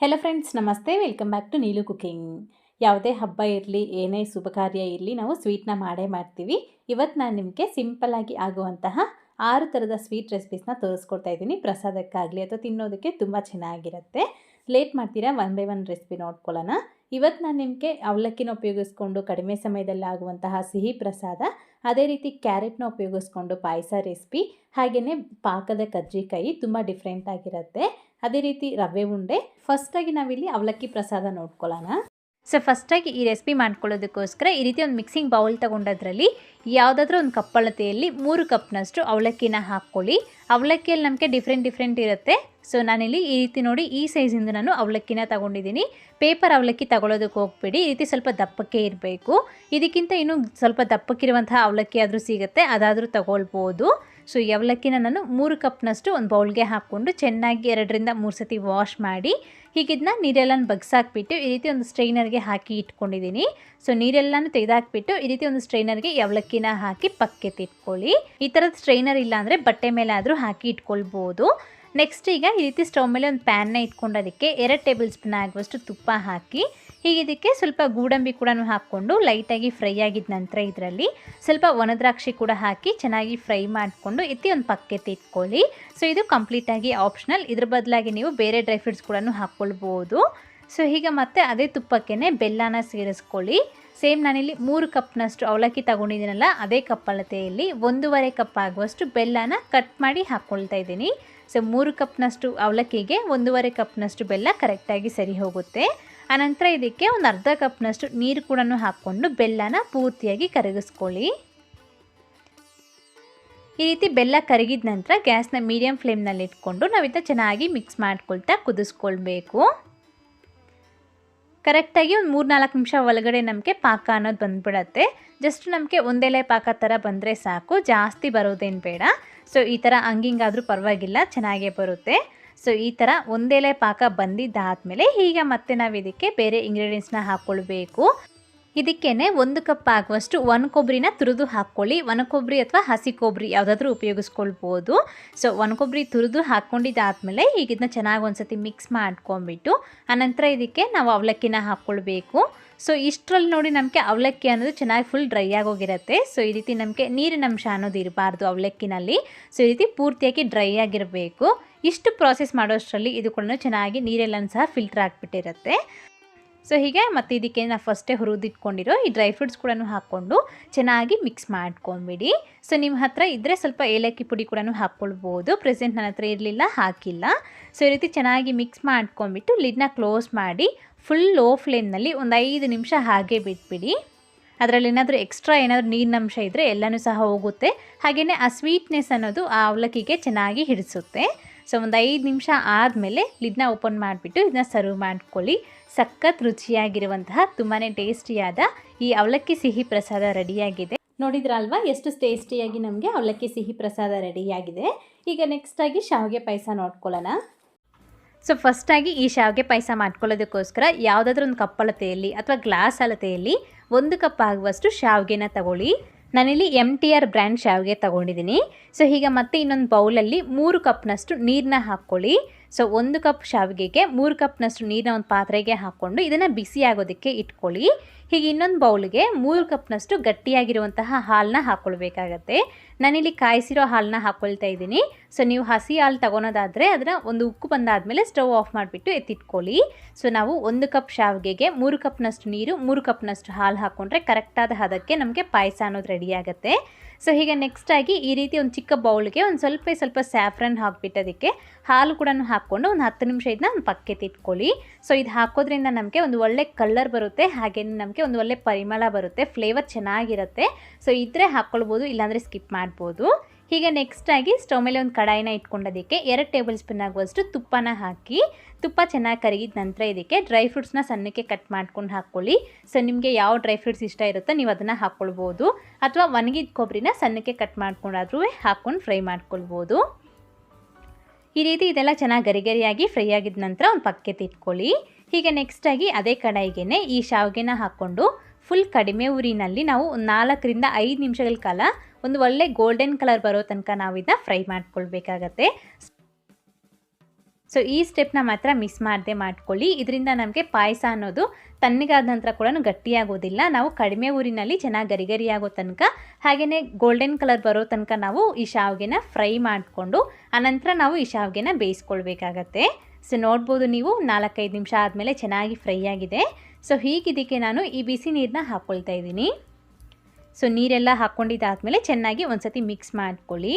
Hello friends ನಮಸ್ತೆ. Welcome back to Neelu cooking ಯಾವುದೇ ಹಬ್ಬ ಇರಲಿ, ಏನೇ ಶುಭ ಕಾರ್ಯ ಇರಲಿ, ನಾವು ಸ್ವೀಟ್ನ ಮಾಡೇ ಮಾಡ್ತೀವಿ. ಇವತ್ತು ನಾನು ನಿಮಗೆ ಸಿಂಪಲ್ಲಾಗಿ ಆಗುವಂತಹ ಆರು ಥರದ ಸ್ವೀಟ್ ರೆಸಿಪೀಸ್ನ ತೋರಿಸ್ಕೊಡ್ತಾ ಇದ್ದೀನಿ. ಪ್ರಸಾದಕ್ಕಾಗಲಿ ಅಥವಾ ತಿನ್ನೋದಕ್ಕೆ ತುಂಬ ಚೆನ್ನಾಗಿರುತ್ತೆ. ಲೇಟ್ ಮಾಡ್ತೀರಾ? ಒನ್ ಬೈ ಒನ್ ರೆಸಿಪಿ ನೋಡ್ಕೊಳ್ಳೋಣ. ಇವತ್ತು ನಾನು ನಿಮಗೆ ಅವಲಕ್ಕಿನ ಉಪಯೋಗಿಸ್ಕೊಂಡು, ಕಡಿಮೆ ಸಮಯದಲ್ಲಿ ಆಗುವಂತಹ ಸಿಹಿ ಪ್ರಸಾದ, ಅದೇ ರೀತಿ ಕ್ಯಾರೆಟ್ನ ಉಪಯೋಗಿಸ್ಕೊಂಡು ಪಾಯಸ ರೆಸಿಪಿ ಹಾಗೆಯೇ ಪಾಕದ ಕಜ್ಜಿಕಾಯಿ ತುಂಬ ಡಿಫ್ರೆಂಟ್ ಆಗಿರುತ್ತೆ. ಅದೇ ರೀತಿ ರವೆ ಉಂಡೆ. ಫಸ್ಟಾಗಿ ನಾವಿಲ್ಲಿ ಅವಲಕ್ಕಿ ಪ್ರಸಾದ ನೋಡ್ಕೊಳ್ಳೋಣ. ಸೊ ಫಸ್ಟಾಗಿ ಈ ರೆಸಿಪಿ ಮಾಡ್ಕೊಳ್ಳೋದಕ್ಕೋಸ್ಕರ ಈ ರೀತಿ ಒಂದು ಮಿಕ್ಸಿಂಗ್ ಬೌಲ್ ತೊಗೊಂಡದ್ರಲ್ಲಿ ಯಾವುದಾದ್ರೂ ಒಂದು ಕಪ್ಪಳತೆಯಲ್ಲಿ ಮೂರು ಕಪ್ನಷ್ಟು ಅವಲಕ್ಕಿನ ಹಾಕ್ಕೊಳ್ಳಿ. ಅವಲಕ್ಕಿಯಲ್ಲಿ ನಮಗೆ ಡಿಫ್ರೆಂಟ್ ಡಿಫ್ರೆಂಟ್ ಇರುತ್ತೆ. ಸೊ ನಾನಿಲ್ಲಿ ಈ ರೀತಿ ನೋಡಿ ಈ ಸೈಜಿಂದ ನಾನು ಅವಲಕ್ಕಿನ ತಗೊಂಡಿದ್ದೀನಿ. ಪೇಪರ್ ಅವಲಕ್ಕಿ ತಗೊಳ್ಳೋದಕ್ಕೆ ಹೋಗ್ಬೇಡಿ. ಈ ರೀತಿ ಸ್ವಲ್ಪ ದಪ್ಪಕ್ಕೆ ಇರಬೇಕು. ಇದಕ್ಕಿಂತ ಇನ್ನೂ ಸ್ವಲ್ಪ ದಪ್ಪಕ್ಕಿರುವಂತಹ ಅವಲಕ್ಕಿ ಆದರೂ ಸಿಗುತ್ತೆ. ಅದಾದರೂ ತಗೊಳ್ಬೋದು. ಸೊ ಅವಲಕ್ಕಿನ ನಾನು ಮೂರು ಕಪ್ನಷ್ಟು ಒಂದು ಬೌಲ್ಗೆ ಹಾಕ್ಕೊಂಡು ಚೆನ್ನಾಗಿ ಎರಡರಿಂದ ಮೂರು ಸತಿ ವಾಶ್ ಮಾಡಿ, ಹೀಗಿದ್ನ ನೀರೆಲ್ಲ ಬಗ್ಸಾಕ್ಬಿಟ್ಟು ಈ ರೀತಿ ಒಂದು ಸ್ಟ್ರೈನರ್ಗೆ ಹಾಕಿ ಇಟ್ಕೊಂಡಿದ್ದೀನಿ. ಸೊ ನೀರೆಲ್ಲನೂ ತೆಗೆದಾಕ್ಬಿಟ್ಟು ಈ ರೀತಿ ಒಂದು ಸ್ಟ್ರೈನರ್ಗೆ ಅವಲಕ್ಕಿನ ಹಾಕಿ ಪಕ್ಕೆ ತಿಟ್ಕೊಳ್ಳಿ ಈ ಥರದ ಸ್ಟ್ರೈನರ್ ಇಲ್ಲ ಅಂದರೆ ಬಟ್ಟೆ ಮೇಲೆ ಆದರೂ ಹಾಕಿ ಇಟ್ಕೊಳ್ಬೋದು. ನೆಕ್ಸ್ಟ್ ಈಗ ಈ ರೀತಿ ಸ್ಟವ್ ಮೇಲೆ ಒಂದು ಪ್ಯಾನ್ನ ಇಟ್ಕೊಂಡೋದಕ್ಕೆ ಎರಡು ಟೇಬಲ್ ಸ್ಪೂನ್ ಆಗುವಷ್ಟು ತುಪ್ಪ ಹಾಕಿ ಹೀಗೆ ಇದಕ್ಕೆ ಸ್ವಲ್ಪ ಗೂಡಂಬಿ ಕೂಡ ಹಾಕ್ಕೊಂಡು ಲೈಟಾಗಿ ಫ್ರೈ ಆಗಿದ ನಂತರ ಇದರಲ್ಲಿ ಸ್ವಲ್ಪ ಒಣದ್ರಾಕ್ಷಿ ಕೂಡ ಹಾಕಿ ಚೆನ್ನಾಗಿ ಫ್ರೈ ಮಾಡಿಕೊಂಡು ಎತ್ತಿ ಒಂದು ಪಕ್ಕೆ ತಿಟ್ಕೊಳ್ಳಿ ಸೊ ಇದು ಕಂಪ್ಲೀಟಾಗಿ ಆಪ್ಷನಲ್ ಇದ್ರ ಬದಲಾಗಿ ನೀವು ಬೇರೆ ಡ್ರೈ ಫ್ರೂಟ್ಸ್ ಕೂಡ ಹಾಕ್ಕೊಳ್ಬೋದು. ಸೊ ಹೀಗೆ ಮತ್ತೆ ಅದೇ ತುಪ್ಪಕ್ಕೇ ಬೆಲ್ಲನ ಸೇರಿಸ್ಕೊಳ್ಳಿ. ಸೇಮ್ ನಾನಿಲ್ಲಿ ಮೂರು ಕಪ್ನಷ್ಟು ಅವಲಕ್ಕಿ ತಗೊಂಡಿದ್ದೀನಲ್ಲ, ಅದೇ ಕಪ್ ಅಳತೆಯಲ್ಲಿ ಒಂದೂವರೆ ಕಪ್ ಆಗುವಷ್ಟು ಬೆಲ್ಲನ ಕಟ್ ಮಾಡಿ ಹಾಕ್ಕೊಳ್ತಾ ಇದ್ದೀನಿ. ಸೊ ಮೂರು ಕಪ್ನಷ್ಟು ಅವಲಕ್ಕಿಗೆ ಒಂದೂವರೆ ಕಪ್ನಷ್ಟು ಬೆಲ್ಲ ಕರೆಕ್ಟಾಗಿ ಸರಿ ಹೋಗುತ್ತೆ. ಆನಂತರ ಇದಕ್ಕೆ ಒಂದು ಅರ್ಧ ಕಪ್ನಷ್ಟು ನೀರು ಕೂಡ ಹಾಕ್ಕೊಂಡು ಬೆಲ್ಲನ ಪೂರ್ತಿಯಾಗಿ ಕರಗಿಸ್ಕೊಳ್ಳಿ. ಈ ರೀತಿ ಬೆಲ್ಲ ಕರಗಿದ ನಂತರ ಗ್ಯಾಸ್ನ ಮೀಡಿಯಮ್ ಫ್ಲೇಮ್ನಲ್ಲಿ ಇಟ್ಕೊಂಡು ನಾವಿಂತ ಚೆನ್ನಾಗಿ ಮಿಕ್ಸ್ ಮಾಡ್ಕೊಳ್ತಾ ಕುದಿಸ್ಕೊಳ್ಬೇಕು. ಕರೆಕ್ಟಾಗಿ ಒಂದು ಮೂರು ನಾಲ್ಕು ನಿಮಿಷ ಒಳಗಡೆ ನಮಗೆ ಪಾಕ ಅನ್ನೋದು ಬಂದ್ಬಿಡತ್ತೆ. ಜಸ್ಟ್ ನಮಗೆ ಒಂದೆಲೆ ಪಾಕ ಥರ ಬಂದರೆ ಸಾಕು. ಜಾಸ್ತಿ ಬರೋದೇನು ಬೇಡ. ಸೊ, ಈ ಥರ ಹಂಗಿಂಗಾದರೂ ಪರವಾಗಿಲ್ಲ. ಚೆನ್ನಾಗೇ ಬರುತ್ತೆ. ಸೊ ಈ ಥರ ಒಂದೆಲೆ ಪಾಕ ಬಂದಿದ್ದಾದಮೇಲೆ ಈಗ ಮತ್ತೆ ನಾವು ಇದಕ್ಕೆ ಬೇರೆ ಇಂಗ್ರೀಡಿಯೆಂಟ್ಸ್ನ ಹಾಕ್ಕೊಳ್ಬೇಕು ಇದಕ್ಕೇ ಒಂದು ಕಪ್ ಆಗುವಷ್ಟು ಒಣ ಕೊಬ್ಬರಿನ ತುರಿದು ಹಾಕ್ಕೊಳ್ಳಿ. ಒಣ ಕೊಬ್ಬರಿ ಅಥವಾ ಹಸಿ ಕೊಬ್ಬರಿ ಯಾವುದಾದ್ರೂ ಉಪಯೋಗಿಸ್ಕೊಳ್ಬೋದು. ಸೊ ಒಣ ಕೊಬ್ಬರಿ ತುರಿದು ಹಾಕ್ಕೊಂಡಿದ್ದಾದಮೇಲೆ ಈಗ ಇದನ್ನ ಚೆನ್ನಾಗಿ ಒಂದ್ಸತಿ ಮಿಕ್ಸ್ ಮಾಡ್ಕೊಂಬಿಟ್ಟು ಆನಂತರ ಇದಕ್ಕೆ ನಾವು ಅವಲಕ್ಕಿನ ಹಾಕ್ಕೊಳ್ಬೇಕು. ಸೊ ಇಷ್ಟರಲ್ಲಿ ನೋಡಿ ನಮಗೆ ಅವಲಕ್ಕಿ ಅನ್ನೋದು ಚೆನ್ನಾಗಿ ಫುಲ್ ಡ್ರೈ ಆಗೋಗಿರುತ್ತೆ. ಸೊ ಈ ರೀತಿ ನಮಗೆ ನೀರಿನ ಅಂಶ ಅನ್ನೋದು ಇರಬಾರ್ದು ಅವಲಕ್ಕಿನಲ್ಲಿ. ಸೊ ಈ ರೀತಿ ಪೂರ್ತಿಯಾಗಿ ಡ್ರೈ ಆಗಿರಬೇಕು. ಇಷ್ಟು ಪ್ರಾಸೆಸ್ ಮಾಡೋಷ್ಟರಲ್ಲಿ ಇದು ಕೂಡ ಚೆನ್ನಾಗಿ ನೀರೆಲ್ಲನೂ ಸಹ ಫಿಲ್ಟರ್ ಆಗಿಬಿಟ್ಟಿರುತ್ತೆ. ಸೊ ಹೀಗೆ ಮತ್ತು ಇದಕ್ಕೆ ನಾವು ಫಸ್ಟೇ ಹುರಿದಿಟ್ಕೊಂಡಿರೋ ಈ ಡ್ರೈ ಫ್ರೂಟ್ಸ್ ಕೂಡ ಹಾಕ್ಕೊಂಡು ಚೆನ್ನಾಗಿ ಮಿಕ್ಸ್ ಮಾಡ್ಕೊಂಬಿಡಿ. ಸೊ ನಿಮ್ಮ ಹತ್ರ ಇದ್ದರೆ ಸ್ವಲ್ಪ ಏಲಕ್ಕಿ ಪುಡಿ ಕೂಡ ಹಾಕ್ಕೊಳ್ಬೋದು. ಪ್ರೆಸೆಂಟ್ ನನ್ನ ಹತ್ರ ಇರಲಿಲ್ಲ, ಹಾಕಿಲ್ಲ. ಸೊ ಈ ರೀತಿ ಚೆನ್ನಾಗಿ ಮಿಕ್ಸ್ ಮಾಡ್ಕೊಂಬಿಟ್ಟು ಲಿಡ್ನ ಕ್ಲೋಸ್ ಮಾಡಿ ಫುಲ್ ಲೋ ಫ್ಲೇಮ್ನಲ್ಲಿ ಒಂದು ಐದು ನಿಮಿಷ ಹಾಗೆ ಬಿಟ್ಬಿಡಿ. ಅದರಲ್ಲಿ ಏನಾದರೂ ಎಕ್ಸ್ಟ್ರಾ ಏನಾದರೂ ನೀರಿನಂಶ ಇದ್ದರೆ ಎಲ್ಲನೂ ಸಹ ಹೋಗುತ್ತೆ. ಹಾಗೆಯೇ ಆ ಸ್ವೀಟ್ನೆಸ್ ಅನ್ನೋದು ಆ ಅವಲಕ್ಕಿಗೆ ಚೆನ್ನಾಗಿ ಹಿಡಿಸುತ್ತೆ. ಸೊ ಒಂದು ಐದು ನಿಮಿಷ ಆದಮೇಲೆ ಲಿಡ್ನ ಓಪನ್ ಮಾಡಿಬಿಟ್ಟು ಇದನ್ನ ಸರ್ವ್ ಮಾಡ್ಕೊಳ್ಳಿ. ಸಖತ್ ರುಚಿಯಾಗಿರುವಂತಹ ತುಂಬಾ ಟೇಸ್ಟಿಯಾದ ಈ ಅವಲಕ್ಕಿ ಸಿಹಿ ಪ್ರಸಾದ ರೆಡಿಯಾಗಿದೆ. ನೋಡಿದ್ರಲ್ವಾ? ಎಷ್ಟು ಟೇಸ್ಟಿಯಾಗಿ ನಮಗೆ ಅವಲಕ್ಕಿ ಸಿಹಿ ಪ್ರಸಾದ ರೆಡಿಯಾಗಿದೆ. ಈಗ ನೆಕ್ಸ್ಟಾಗಿ ಶಾವಿಗೆ ಪಾಯಸ ನೋಡ್ಕೊಳ್ಳೋಣ. ಸೊ ಫಸ್ಟಾಗಿ ಈ ಶಾವಿಗೆ ಪಾಯಸ ಮಾಡ್ಕೊಳ್ಳೋದಕ್ಕೋಸ್ಕರ ಯಾವುದಾದ್ರೂ ಒಂದು ಕಪ್ಪಳತೆಯಲ್ಲಿ ಅಥವಾ ಗ್ಲಾಸ್ ಅಳತೆಯಲ್ಲಿ ಒಂದು ಕಪ್ ಆಗುವಷ್ಟು ಶಾವಿಗೆನ ತಗೊಳ್ಳಿ. ನಾನಿಲ್ಲಿ ಎಂ ಟಿ ಆರ್ ಬ್ರ್ಯಾಂಡ್ ಶಾವಿಗೆ ತಗೊಂಡಿದ್ದೀನಿ. ಸೊ ಈಗ ಮತ್ತೆ ಇನ್ನೊಂದು ಬೌಲಲ್ಲಿ ಮೂರು ಕಪ್ನಷ್ಟು ನೀರನ್ನ ಹಾಕ್ಕೊಳ್ಳಿ. ಸೊ ಒಂದು ಕಪ್ ಶಾವಿಗೆಗೆ ಮೂರು ಕಪ್ನಷ್ಟು ನೀರನ್ನ ಒಂದು ಪಾತ್ರೆಗೆ ಹಾಕ್ಕೊಂಡು ಇದನ್ನು ಬಿಸಿ ಆಗೋದಕ್ಕೆ ಇಟ್ಕೊಳ್ಳಿ. ಹೀಗೆ ಇನ್ನೊಂದು ಬೌಲ್ಗೆ ಮೂರು ಕಪ್ನಷ್ಟು ಗಟ್ಟಿಯಾಗಿರುವಂತಹ ಹಾಲನ್ನ ಹಾಕ್ಕೊಳ್ಬೇಕಾಗತ್ತೆ ನಾನಿಲ್ಲಿ ಕಾಯಿಸಿರೋ ಹಾಲನ್ನ ಹಾಕ್ಕೊಳ್ತಾ ಇದ್ದೀನಿ. ಸೊ ನೀವು ಹಸಿ ಹಾಲು ತಗೊಳೋದಾದರೆ ಅದನ್ನು ಒಂದು ಉಕ್ಕು ಬಂದಾದಮೇಲೆ ಸ್ಟವ್ ಆಫ್ ಮಾಡಿಬಿಟ್ಟು ಎತ್ತಿಟ್ಕೊಳ್ಳಿ. ಸೊ ನಾವು ಒಂದು ಕಪ್ ಶಾವಿಗೆಗೆ ಮೂರು ಕಪ್ನಷ್ಟು ನೀರು, ಮೂರು ಕಪ್ನಷ್ಟು ಹಾಲು ಹಾಕ್ಕೊಂಡ್ರೆ ಕರೆಕ್ಟಾದ ಹದಕ್ಕೆ ನಮಗೆ ಪಾಯಸ ಅನ್ನೋದು ರೆಡಿ ಆಗುತ್ತೆ. ಸೊ ಹೀಗೆ ನೆಕ್ಸ್ಟಾಗಿ ಈ ರೀತಿ ಒಂದು ಚಿಕ್ಕ ಬೌಲ್ಗೆ ಒಂದು ಸ್ವಲ್ಪ ಸ್ವಲ್ಪ ಸ್ಯಾಫ್ರನ್ ಹಾಕ್ಬಿಟ್ಟು ಅದಕ್ಕೆ ಹಾಲು ಕೂಡ ಹಾಕ್ಕೊಂಡು ಒಂದು ಹತ್ತು ನಿಮಿಷ ಇದನ್ನ ಒಂದು ಪಕ್ಕೆ ತಿಟ್ಕೊಳ್ಳಿ ಸೊ ಇದು ಹಾಕೋದ್ರಿಂದ ನಮಗೆ ಒಂದು ಒಳ್ಳೆ ಕಲರ್ ಬರುತ್ತೆ ಹಾಗೆ ನಮಗೆ ಒಂದು ಒಳ್ಳೆ ಪರಿಮಳ ಬರುತ್ತೆ ಫ್ಲೇವರ್ ಚೆನ್ನಾಗಿರುತ್ತೆ. ಸೊ ಇದ್ರೆ ಹಾಕ್ಕೊಳ್ಬೋದು, ಇಲ್ಲಾಂದರೆ ಸ್ಕಿಪ್ ಮಾಡ್ಬೋದು. ಹೀಗೆ ನೆಕ್ಸ್ಟಾಗಿ ಸ್ಟವ್ ಮೇಲೆ ಒಂದು ಕಡಾಯಿನ ಇಟ್ಕೊಂಡೋದಕ್ಕೆ ಎರಡು ಟೇಬಲ್ ಸ್ಪೂನ್ ಆಗುವಷ್ಟು ತುಪ್ಪನ ಹಾಕಿ, ತುಪ್ಪ ಚೆನ್ನಾಗಿ ಕರಗಿದ ನಂತರ ಇದಕ್ಕೆ ಡ್ರೈ ಫ್ರೂಟ್ಸ್ನ ಸಣ್ಣಕ್ಕೆ ಕಟ್ ಮಾಡ್ಕೊಂಡು ಹಾಕ್ಕೊಳ್ಳಿ ಸೊ ನಿಮಗೆ ಯಾವ ಡ್ರೈ ಫ್ರೂಟ್ಸ್ ಇಷ್ಟ ಇರುತ್ತೋ ನೀವು ಅದನ್ನು ಹಾಕ್ಕೊಳ್ಬೋದು ಅಥವಾ ಒಣಗಿದ ಕೊಬ್ಬರಿನ ಸಣ್ಣಕ್ಕೆ ಕಟ್ ಮಾಡ್ಕೊಂಡಾದ್ರೂ ಹಾಕ್ಕೊಂಡು ಫ್ರೈ ಮಾಡ್ಕೊಳ್ಬೋದು. ಈ ರೀತಿ ಇದೆಲ್ಲ ಚೆನ್ನಾಗಿ ಗರಿಗರಿಯಾಗಿ ಫ್ರೈ ಆಗಿದ ನಂತರ ಒಂದು ಪಕ್ಕೆ ತಿಟ್ಕೊಳ್ಳಿ ಹೀಗೆ ನೆಕ್ಸ್ಟಾಗಿ ಅದೇ ಕಡಾಯಿಗೆ ಈ ಶಾವಿಗೆನ ಹಾಕ್ಕೊಂಡು ಫುಲ್ ಕಡಿಮೆ ಉರಿನಲ್ಲಿ ನಾವು ನಾಲ್ಕರಿಂದ ಐದು ನಿಮಿಷಗಳ ಕಾಲ ಒಂದು ಒಳ್ಳೆ ಗೋಲ್ಡನ್ ಕಲರ್ ಬರೋ ತನಕ ನಾವು ಇದನ್ನ ಫ್ರೈ ಮಾಡ್ಕೊಳ್ಬೇಕಾಗತ್ತೆ. ಸೊ ಈ ಸ್ಟೆಪ್ನ ಮಾತ್ರ ಮಿಸ್ ಮಾಡದೆ ಮಾಡ್ಕೊಳ್ಳಿ. ಇದರಿಂದ ನಮಗೆ ಪಾಯಸ ಅನ್ನೋದು ತಣ್ಣಗಾದ ನಂತರ ಕೂಡ ಗಟ್ಟಿಯಾಗೋದಿಲ್ಲ. ನಾವು ಕಡಿಮೆ ಊರಿನಲ್ಲಿ ಚೆನ್ನಾಗಿ ಗರಿಗರಿ ಗರಿ ಆಗೋ ತನಕ ಹಾಗೆಯೇ ಗೋಲ್ಡನ್ ಕಲರ್ ಬರೋ ತನಕ ನಾವು ಈ ಶಾವಿಗೆನ ಫ್ರೈ ಮಾಡಿಕೊಂಡು, ಆನಂತರ ನಾವು ಈ ಶಾವಿಗೆನ ಬೇಯಿಸ್ಕೊಳ್ಬೇಕಾಗತ್ತೆ. ಸೊ ನೋಡ್ಬೋದು ನೀವು ನಾಲ್ಕೈದು ನಿಮಿಷ ಆದಮೇಲೆ ಚೆನ್ನಾಗಿ ಫ್ರೈ ಆಗಿದೆ. ಸೊ ಹೀಗಿದ್ದಕ್ಕೆ ನಾನು ಈ ಬಿಸಿ ನೀರನ್ನ ಹಾಕ್ಕೊಳ್ತಾ ಇದ್ದೀನಿ. ಸೊ ನೀರೆಲ್ಲ ಹಾಕ್ಕೊಂಡಿದ್ದಾದಮೇಲೆ ಚೆನ್ನಾಗಿ ಒಂದ್ಸತಿ ಮಿಕ್ಸ್ ಮಾಡ್ಕೊಳ್ಳಿ.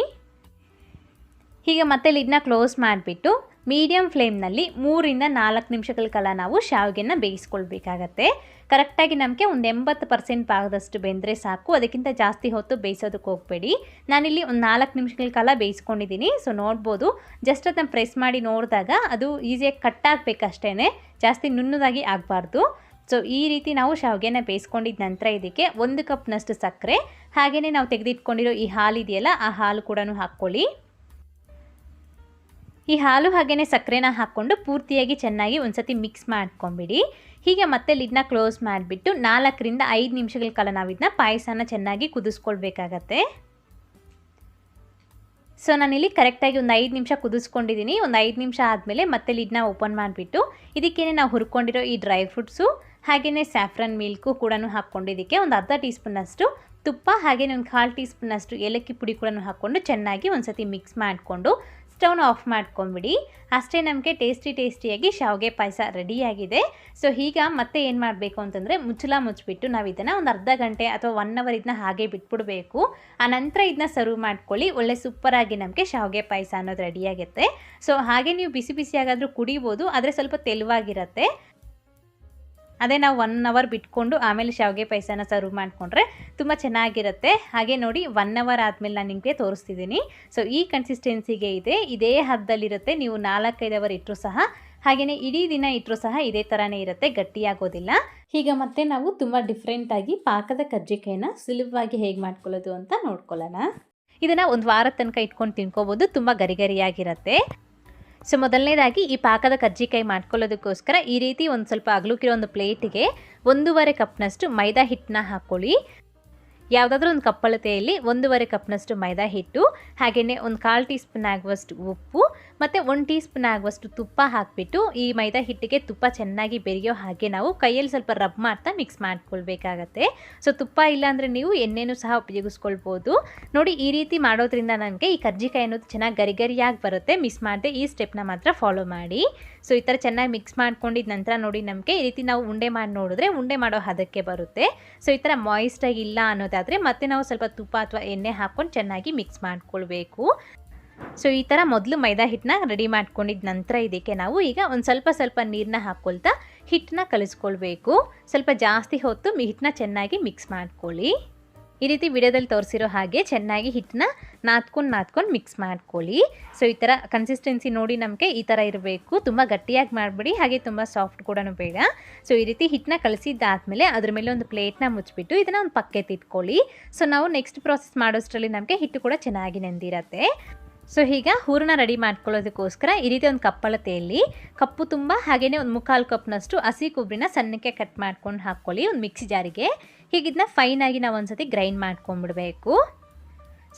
ಹೀಗೆ ಮತ್ತೆ ಲಿಡ್ನ ಕ್ಲೋಸ್ ಮಾಡಿಬಿಟ್ಟು ಮೀಡಿಯಮ್ ಫ್ಲೇಮ್ನಲ್ಲಿ ಮೂರಿಂದ ನಾಲ್ಕು ನಿಮಿಷಗಳ ಕಾಲ ನಾವು ಶಾವಿಗೆನ ಬೇಯಿಸ್ಕೊಳ್ಬೇಕಾಗತ್ತೆ. ಕರೆಕ್ಟಾಗಿ ನಮಗೆ ಒಂದು ಎಂಬತ್ತು ಪರ್ಸೆಂಟ್ ಭಾಗದಷ್ಟು ಬೆಂದರೆ ಸಾಕು. ಅದಕ್ಕಿಂತ ಜಾಸ್ತಿ ಹೊತ್ತು ಬೇಯಿಸೋದಕ್ಕೆ ಹೋಗಬೇಡಿ. ನಾನಿಲ್ಲಿ ಒಂದು ನಾಲ್ಕು ನಿಮಿಷಗಳ ಕಾಲ ಬೇಯಿಸ್ಕೊಂಡಿದ್ದೀನಿ. ಸೊ ನೋಡ್ಬೋದು ಜಸ್ಟ್ ಅದನ್ನು ಪ್ರೆಸ್ ಮಾಡಿ ನೋಡಿದಾಗ ಅದು ಈಸಿಯಾಗಿ ಕಟ್ ಆಗಬೇಕಷ್ಟೇ ಜಾಸ್ತಿ ನುಣ್ಣದಾಗಿ ಆಗಬಾರ್ದು. ಸೊ ಈ ರೀತಿ ನಾವು ಶಾವಿಗೆನ ಬೇಯಿಸ್ಕೊಂಡಿದ್ದ ನಂತರ ಇದಕ್ಕೆ ಒಂದು ಕಪ್ನಷ್ಟು ಸಕ್ಕರೆ ಹಾಗೆಯೇ ನಾವು ತೆಗೆದಿಟ್ಕೊಂಡಿರೋ ಈ ಹಾಲು ಇದೆಯಲ್ಲ ಆ ಹಾಲು ಕೂಡ ಹಾಕ್ಕೊಳ್ಳಿ. ಈ ಹಾಲು ಹಾಗೆಯೇ ಸಕ್ಕರೆನ ಹಾಕ್ಕೊಂಡು ಪೂರ್ತಿಯಾಗಿ ಚೆನ್ನಾಗಿ ಒಂದ್ಸತಿ ಮಿಕ್ಸ್ ಮಾಡ್ಕೊಂಬಿಡಿ. ಹೀಗೆ ಮತ್ತೆ ಲಿಡ್ನ ಕ್ಲೋಸ್ ಮಾಡಿಬಿಟ್ಟು ನಾಲ್ಕರಿಂದ ಐದು ನಿಮಿಷಗಳ ಕಾಲ ನಾವು ಇದನ್ನ ಪಾಯಸನ ಚೆನ್ನಾಗಿ ಕುದಿಸ್ಕೊಳ್ಬೇಕಾಗತ್ತೆ. ಸೊ ನಾನಿಲ್ಲಿ ಕರೆಕ್ಟಾಗಿ ಒಂದು ಐದು ನಿಮಿಷ ಕುದಿಸ್ಕೊಂಡಿದ್ದೀನಿ. ಒಂದು ಐದು ನಿಮಿಷ ಆದಮೇಲೆ ಮತ್ತೆ ಲಿಡ್ನ ಓಪನ್ ಮಾಡಿಬಿಟ್ಟು ಇದಕ್ಕೇನೆ ನಾವು ಹುರ್ಕೊಂಡಿರೋ ಈ ಡ್ರೈ ಫ್ರೂಟ್ಸು ಹಾಗೆಯೇ ಸ್ಯಾಫ್ರನ್ ಮಿಲ್ಕು ಕೂಡ ಹಾಕ್ಕೊಂಡಿದ್ದಕ್ಕೆ ಒಂದು ಅರ್ಧ ಟೀ ಸ್ಪೂನಷ್ಟು ತುಪ್ಪ, ಹಾಗೆಯೇ ಒಂದು ಕಾಲು ಟೀ ಸ್ಪೂನಷ್ಟು ಏಲಕ್ಕಿ ಪುಡಿ ಕೂಡ ಹಾಕ್ಕೊಂಡು ಚೆನ್ನಾಗಿ ಒಂದ್ಸತಿ ಮಿಕ್ಸ್ ಮಾಡಿಕೊಂಡು ಸ್ಟೌನ್ ಆಫ್ ಮಾಡ್ಕೊಂಬಿಡಿ. ಅಷ್ಟೇ ನಮಗೆ ಟೇಸ್ಟಿ ಟೇಸ್ಟಿಯಾಗಿ ಶಾವಿಗೆ ಪಾಯಸ ರೆಡಿಯಾಗಿದೆ. ಸೊ, ಈಗ ಮತ್ತೆ ಏನು ಮಾಡಬೇಕು ಅಂತಂದರೆ ಮುಚ್ಚಲ ಮುಚ್ಚಿಬಿಟ್ಟು ನಾವು ಇದನ್ನು ಒಂದು ಅರ್ಧ ಗಂಟೆ ಅಥವಾ ಒನ್ ಅವರ್ ಇದನ್ನ ಹಾಗೆ ಬಿಟ್ಬಿಡಬೇಕು. ಆ ನಂತರ ಇದನ್ನ ಸರ್ವ್ ಮಾಡ್ಕೊಳ್ಳಿ. ಒಳ್ಳೆ ಸೂಪರಾಗಿ ನಮಗೆ ಶಾವಿಗೆ ಪಾಯಸ ಅನ್ನೋದು ರೆಡಿಯಾಗುತ್ತೆ ಸೊ, ಹಾಗೆ ನೀವು ಬಿಸಿ ಬಿಸಿಯಾಗಾದರೂ ಕುಡಿಬೋದು, ಆದರೆ ಸ್ವಲ್ಪ ತೆಳುವಾಗಿರುತ್ತೆ. ಅದೇ ನಾವು ಒನ್ ಅವರ್ ಬಿಟ್ಕೊಂಡು ಆಮೇಲೆ ಶಾವಿಗೆ ಪಾಯಸನ ಸರ್ವ್ ಮಾಡಿಕೊಂಡ್ರೆ ತುಂಬ ಚೆನ್ನಾಗಿರುತ್ತೆ. ಹಾಗೆ ನೋಡಿ ಒನ್ ಅವರ್ ಆದಮೇಲೆ ನಾನು ನಿಮಗೆ ತೋರಿಸ್ತಿದ್ದೀನಿ ಸೊ ಈ ಕನ್ಸಿಸ್ಟೆನ್ಸಿಗೆ ಇದೆ. ಇದೇ ಹದ್ದಲ್ಲಿರುತ್ತೆ ನೀವು ನಾಲ್ಕೈದು ಅವರ್ ಇಟ್ಟರು ಸಹ ಹಾಗೆಯೇ ಇಡೀ ದಿನ ಇಟ್ಟರು ಸಹ ಇದೇ ಥರನೇ ಇರುತ್ತೆ, ಗಟ್ಟಿಯಾಗೋದಿಲ್ಲ. ಈಗ ಮತ್ತೆ ನಾವು ತುಂಬ ಡಿಫ್ರೆಂಟಾಗಿ ಪಾಕದ ಕಜ್ಜಿಕಾಯಿನ ಸುಲಭವಾಗಿ ಹೇಗೆ ಮಾಡ್ಕೊಳ್ಳೋದು ಅಂತ ನೋಡ್ಕೊಳ್ಳೋಣ. ಇದನ್ನು ಒಂದು ವಾರದ ತನಕ ಇಟ್ಕೊಂಡು ತಿನ್ಕೋಬೋದು, ತುಂಬ ಗರಿ ಗರಿಯಾಗಿರುತ್ತೆ ಸೊ ಮೊದಲನೇದಾಗಿ ಈ ಪಾಕದ ಕರ್ಜಿಕಾಯಿ ಮಾಡ್ಕೊಳ್ಳೋದಕ್ಕೋಸ್ಕರ ಈ ರೀತಿ ಒಂದು ಸ್ವಲ್ಪ ಅಗಲುಕಿರೋ ಒಂದು ಪ್ಲೇಟಿಗೆ ಒಂದೂವರೆ ಕಪ್ನಷ್ಟು ಮೈದಾ ಹಿಟ್ಟನ್ನ ಹಾಕ್ಕೊಳ್ಳಿ ಯಾವುದಾದ್ರೂ ಒಂದು ಕಪ್ಪಳತೆಯಲ್ಲಿ ಒಂದೂವರೆ ಕಪ್ನಷ್ಟು ಮೈದಾ ಹಿಟ್ಟು, ಹಾಗೆಯೇ ಒಂದು ಕಾಲು ಟೀ ಸ್ಪೂನ್ ಆಗುವಷ್ಟು ಉಪ್ಪು ಮತ್ತು ಒಂದು ಟೀ ಸ್ಪೂನ್ ಆಗುವಷ್ಟು ತುಪ್ಪ ಹಾಕಿಬಿಟ್ಟು ಈ ಮೈದಾ ಹಿಟ್ಟಿಗೆ ತುಪ್ಪ ಚೆನ್ನಾಗಿ ಬೆರೆಯೋ ಹಾಗೆ ನಾವು ಕೈಯಲ್ಲಿ ಸ್ವಲ್ಪ ರಬ್ ಮಾಡ್ತಾ ಮಿಕ್ಸ್ ಮಾಡ್ಕೊಳ್ಬೇಕಾಗತ್ತೆ. ಸೊ ತುಪ್ಪ ಇಲ್ಲಾಂದರೆ ನೀವು ಎಣ್ಣೆನೂ ಸಹ ಉಪಯೋಗಿಸ್ಕೊಳ್ಬೋದು. ನೋಡಿ, ಈ ರೀತಿ ಮಾಡೋದ್ರಿಂದ ನನಗೆ ಈ ಕರ್ಜಿಕಾಯಿ ಅನ್ನೋದು ಚೆನ್ನಾಗಿ ಗರಿಗರಿಯಾಗಿ ಬರುತ್ತೆ. ಮಿಸ್ ಮಾಡದೆ ಈ ಸ್ಟೆಪ್ನ ಮಾತ್ರ ಫಾಲೋ ಮಾಡಿ. ಸೊ, ಈ ಥರ ಚೆನ್ನಾಗಿ ಮಿಕ್ಸ್ ಮಾಡ್ಕೊಂಡಿದ್ದ ನಂತರ ನೋಡಿ ನಮಗೆ ಈ ರೀತಿ ನಾವು ಉಂಡೆ ಮಾಡಿ ನೋಡಿದ್ರೆ ಉಂಡೆ ಮಾಡೋ ಹದಕ್ಕೆ ಬರುತ್ತೆ. ಸೊ, ಈ ಥರ ಮಾಯಿಸ್ಟಾಗಿ ಇಲ್ಲ ಅನ್ನೋದಾದರೆ ಮತ್ತೆ ನಾವು ಸ್ವಲ್ಪ ತುಪ್ಪ ಅಥವಾ ಎಣ್ಣೆ ಹಾಕ್ಕೊಂಡು ಚೆನ್ನಾಗಿ ಮಿಕ್ಸ್ ಮಾಡ್ಕೊಳ್ಬೇಕು. ಸೊ, ಈ ಥರ ಮೊದಲು ಮೈದಾ ಹಿಟ್ಟನ್ನ ರೆಡಿ ಮಾಡ್ಕೊಂಡಿದ್ದ ನಂತರ ಇದಕ್ಕೆ ನಾವು ಈಗ ಒಂದು ಸ್ವಲ್ಪ ಸ್ವಲ್ಪ ನೀರನ್ನ ಹಾಕ್ಕೊಳ್ತಾ ಹಿಟ್ಟನ್ನ ಕಲಿಸ್ಕೊಳ್ಬೇಕು. ಸ್ವಲ್ಪ ಜಾಸ್ತಿ ಹೊತ್ತು ಹಿಟ್ಟನ್ನ ಚೆನ್ನಾಗಿ ಮಿಕ್ಸ್ ಮಾಡ್ಕೊಳ್ಳಿ. ಈ ರೀತಿ ವಿಡಿಯೋದಲ್ಲಿ ತೋರಿಸಿರೋ ಹಾಗೆ ಚೆನ್ನಾಗಿ ಹಿಟ್ಟನ್ನ ನಾದ್ಕೊಂಡು ನಾದ್ಕೊಂಡು ಮಿಕ್ಸ್ ಮಾಡ್ಕೊಳ್ಳಿ. ಸೊ ಈ ಥರ ಕನ್ಸಿಸ್ಟೆನ್ಸಿ ನೋಡಿ ನಮಗೆ ಈ ಥರ ಇರಬೇಕು. ತುಂಬ ಗಟ್ಟಿಯಾಗಿ ಮಾಡಿಬಿಡಿ, ಹಾಗೆ ತುಂಬ ಸಾಫ್ಟ್ ಕೂಡ ಬೇಡ. ಸೊ ಈ ರೀತಿ ಹಿಟ್ಟನ್ನ ಕಳಿಸಿದ್ದಾದಮೇಲೆ ಅದ್ರ ಮೇಲೆ ಒಂದು ಪ್ಲೇಟ್ನ ಮುಚ್ಚಿಬಿಟ್ಟು ಇದನ್ನು ಒಂದು ಪಕ್ಕೆ ತಿಟ್ಕೊಳ್ಳಿ ಸೊ ನಾವು ನೆಕ್ಸ್ಟ್ ಪ್ರಾಸೆಸ್ ಮಾಡೋಷ್ಟರಲ್ಲಿ ನಮಗೆ ಹಿಟ್ಟು ಕೂಡ ಚೆನ್ನಾಗಿ ನೆಂದಿರತ್ತೆ. ಸೊ ಈಗ ಹೂರಣ ರೆಡಿ ಮಾಡ್ಕೊಳ್ಳೋದಕ್ಕೋಸ್ಕರ ಈ ರೀತಿ ಒಂದು ಕಪ್ಪಳತೆಯಲ್ಲಿ ಕಪ್ಪು ತುಂಬ ಹಾಗೆಯೇ ಒಂದು ಮುಕ್ಕಾಲು ಕಪ್ನಷ್ಟು ಹಸಿ ಕೊಬ್ಬರಿನ ಸಣ್ಣಕ್ಕೆ ಕಟ್ ಮಾಡ್ಕೊಂಡು ಹಾಕ್ಕೊಳ್ಳಿ ಒಂದು ಮಿಕ್ಸಿ ಜಾರಿಗೆ ಹೀಗಿದನ್ನ ಫೈನಾಗಿ ನಾವು ಒಂದ್ಸತಿ ಗ್ರೈಂಡ್ ಮಾಡ್ಕೊಂಡ್ಬಿಡ್ಬೇಕು.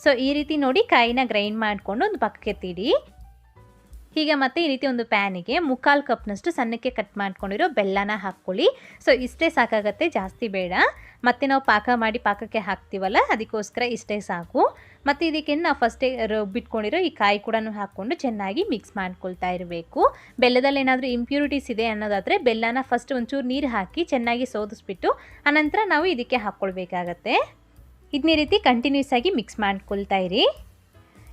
ಸೊ ಈ ರೀತಿ ನೋಡಿ ಕಾಯಿನ ಗ್ರೈಂಡ್ ಮಾಡಿಕೊಂಡು ಒಂದು ಪಕ್ಕಕ್ಕೆ ತಿಡಿ. ಹೀಗೆ ಮತ್ತೆ ಈ ರೀತಿ ಒಂದು ಪ್ಯಾನಿಗೆ ಮುಕ್ಕಾಲು ಕಪ್ನಷ್ಟು ಸಣ್ಣಕ್ಕೆ ಕಟ್ ಮಾಡ್ಕೊಂಡಿರೋ ಬೆಲ್ಲನ ಹಾಕ್ಕೊಳ್ಳಿ. ಸೊ ಇಷ್ಟೇ ಸಾಕಾಗತ್ತೆ, ಜಾಸ್ತಿ ಬೇಡ. ಮತ್ತೆ ನಾವು ಪಾಕ ಮಾಡಿ ಪಾಕಕ್ಕೆ ಹಾಕ್ತೀವಲ್ಲ, ಅದಕ್ಕೋಸ್ಕರ ಇಷ್ಟೇ ಸಾಕು. ಮತ್ತು ಇದಕ್ಕೆ ನಾವು ಫಸ್ಟೇ ರುಬ್ಬಿಟ್ಕೊಂಡಿರೋ ಈ ಕಾಯಿ ಕೂಡ ಹಾಕ್ಕೊಂಡು ಚೆನ್ನಾಗಿ ಮಿಕ್ಸ್ ಮಾಡ್ಕೊಳ್ತಾ ಇರಬೇಕು. ಬೆಲ್ಲದಲ್ಲಿ ಏನಾದರೂ ಇಂಪ್ಯೂರಿಟೀಸ್ ಇದೆ ಅನ್ನೋದಾದರೆ ಬೆಲ್ಲನ ಫಸ್ಟ್ ಒಂಚೂರು ನೀರು ಹಾಕಿ ಚೆನ್ನಾಗಿ ಸೋದಿಸ್ಬಿಟ್ಟು ಆನಂತರ ನಾವು ಇದಕ್ಕೆ ಹಾಕ್ಕೊಳ್ಬೇಕಾಗತ್ತೆ ಇದನ್ನೇ ರೀತಿ ಕಂಟಿನ್ಯೂಸ್ ಆಗಿ ಮಿಕ್ಸ್ ಮಾಡ್ಕೊಳ್ತಾ ಇರಿ.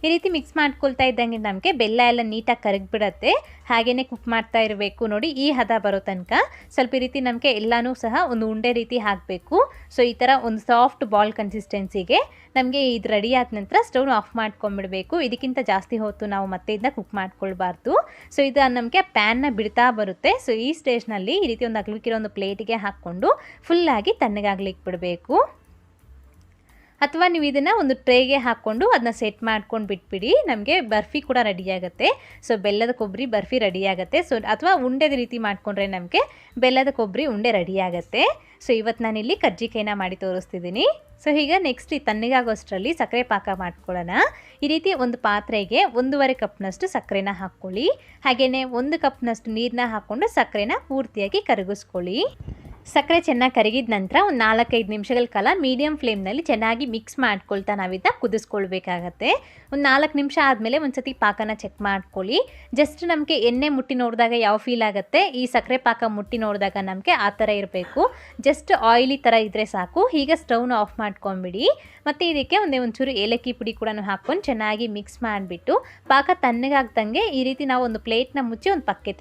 ಈ ರೀತಿ ಮಿಕ್ಸ್ ಮಾಡ್ಕೊಳ್ತಾ ಇದ್ದಂಗೆ ನಮಗೆ ಬೆಲ್ಲ ಎಲ್ಲ ನೀಟಾಗಿ ಕರಗಿಬಿಡತ್ತೆ. ಹಾಗೆಯೇ ಕುಕ್ ಮಾಡ್ತಾ ಇರಬೇಕು ನೋಡಿ, ಈ ಹದ ಬರೋ ತನಕ. ಸ್ವಲ್ಪ ಈ ರೀತಿ ನಮಗೆ ಎಲ್ಲನೂ ಸಹ ಒಂದು ಉಂಡೆ ರೀತಿ ಹಾಕಬೇಕು. ಸೊ ಈ ಥರ ಒಂದು ಸಾಫ್ಟ್ ಬಾಲ್ ಕನ್ಸಿಸ್ಟೆನ್ಸಿಗೆ ನಮಗೆ ಇದು ರೆಡಿ ಆದ ನಂತರ ಸ್ಟವ್ನ ಆಫ್ ಮಾಡ್ಕೊಂಬಿಡಬೇಕು. ಇದಕ್ಕಿಂತ ಜಾಸ್ತಿ ಹೊತ್ತು ನಾವು ಮತ್ತೆ ಇದನ್ನ ಕುಕ್ ಮಾಡ್ಕೊಳ್ಬಾರ್ದು. ಸೊ ಇದು ನಮಗೆ ಪ್ಯಾನ್ನ ಬಿಡ್ತಾ ಬರುತ್ತೆ. ಸೊ ಈ ಸ್ಟೇಜ್ನಲ್ಲಿ ಈ ರೀತಿ ಒಂದು ಅಗ್ಲಿಕ್ಕಿರೋ ಒಂದು ಪ್ಲೇಟಿಗೆ ಹಾಕ್ಕೊಂಡು ಫುಲ್ಲಾಗಿ ತಣ್ಣಗಾಗ್ಲಿಕ್ಕೆ ಬಿಡಬೇಕು. ಅಥವಾ ನೀವು ಇದನ್ನು ಒಂದು ಟ್ರೇಗೆ ಹಾಕ್ಕೊಂಡು ಅದನ್ನ ಸೆಟ್ ಮಾಡ್ಕೊಂಡು ಬಿಟ್ಬಿಡಿ, ನಮಗೆ ಬರ್ಫಿ ಕೂಡ ರೆಡಿಯಾಗುತ್ತೆ ಸೊ ಬೆಲ್ಲದ ಕೊಬ್ಬರಿ ಬರ್ಫಿ ರೆಡಿ ಆಗುತ್ತೆ. ಸೊ ಅಥವಾ ಉಂಡೆದ ರೀತಿ ಮಾಡಿಕೊಂಡ್ರೆ ನಮಗೆ ಬೆಲ್ಲದ ಕೊಬ್ಬರಿ ಉಂಡೆ ರೆಡಿಯಾಗುತ್ತೆ ಸೊ ಇವತ್ತು ನಾನಿಲ್ಲಿ ಕಜ್ಜಿಕಾಯಿನ ಮಾಡಿ ತೋರಿಸ್ತಿದ್ದೀನಿ. ಸೊ ಈಗ ನೆಕ್ಸ್ಟ್ ಈ ತಣ್ಣಗಾಗೋಷ್ಟರಲ್ಲಿ ಸಕ್ಕರೆ ಪಾಕ ಮಾಡ್ಕೊಳ್ಳೋಣ. ಈ ರೀತಿ ಒಂದು ಪಾತ್ರೆಗೆ ಒಂದೂವರೆ ಕಪ್ನಷ್ಟು ಸಕ್ಕರೆನ ಹಾಕ್ಕೊಳ್ಳಿ. ಹಾಗೆಯೇ ಒಂದು ಕಪ್ನಷ್ಟು ನೀರನ್ನ ಹಾಕ್ಕೊಂಡು ಸಕ್ಕರೆನ ಪೂರ್ತಿಯಾಗಿ ಕರಗಿಸ್ಕೊಳ್ಳಿ. ಸಕ್ಕರೆ ಚೆನ್ನಾಗಿ ಕರಗಿದ ನಂತರ ಒಂದು ನಾಲ್ಕೈದು ನಿಮಿಷಗಳ ಕಾಲ ಮೀಡಿಯಮ್ ಫ್ಲೇಮ್ನಲ್ಲಿ ಚೆನ್ನಾಗಿ ಮಿಕ್ಸ್ ಮಾಡ್ಕೊಳ್ತಾ ನಾವಿದ್ದ ಕುದಿಸ್ಕೊಳ್ಬೇಕಾಗತ್ತೆ. ಒಂದು ನಾಲ್ಕು ನಿಮಿಷ ಆದಮೇಲೆ ಒಂದು ಸತಿ ಪಾಕನ ಚೆಕ್ ಮಾಡ್ಕೊಳ್ಳಿ. ಜಸ್ಟ್ ನಮಗೆ ಎಣ್ಣೆ ಮುಟ್ಟಿ ನೋಡಿದಾಗ ಯಾವ ಫೀಲ್ ಆಗುತ್ತೆ? ಈ ಸಕ್ಕರೆ ಪಾಕ ಮುಟ್ಟಿ ನೋಡಿದಾಗ ನಮಗೆ ಆ ಥರ ಇರಬೇಕು. ಜಸ್ಟ್ ಆಯಿಲಿ ಥರ ಇದ್ದರೆ ಸಾಕು. ಈಗ ಸ್ಟವ್ನ ಆಫ್ ಮಾಡ್ಕೊಂಬಿಡಿ. ಮತ್ತು ಇದಕ್ಕೆ ಒಂದೇ ಒಂಚೂರು ಏಲಕ್ಕಿ ಪುಡಿ ಕೂಡ ಹಾಕ್ಕೊಂಡು ಚೆನ್ನಾಗಿ ಮಿಕ್ಸ್ ಮಾಡಿಬಿಟ್ಟು ಪಾಕ ತಣ್ಣಗಾಗ್ದಂಗೆ ಈ ರೀತಿ ನಾವು ಒಂದು ಪ್ಲೇಟ್ನ ಮುಚ್ಚಿ ಒಂದು ಪಕ್ಕೆ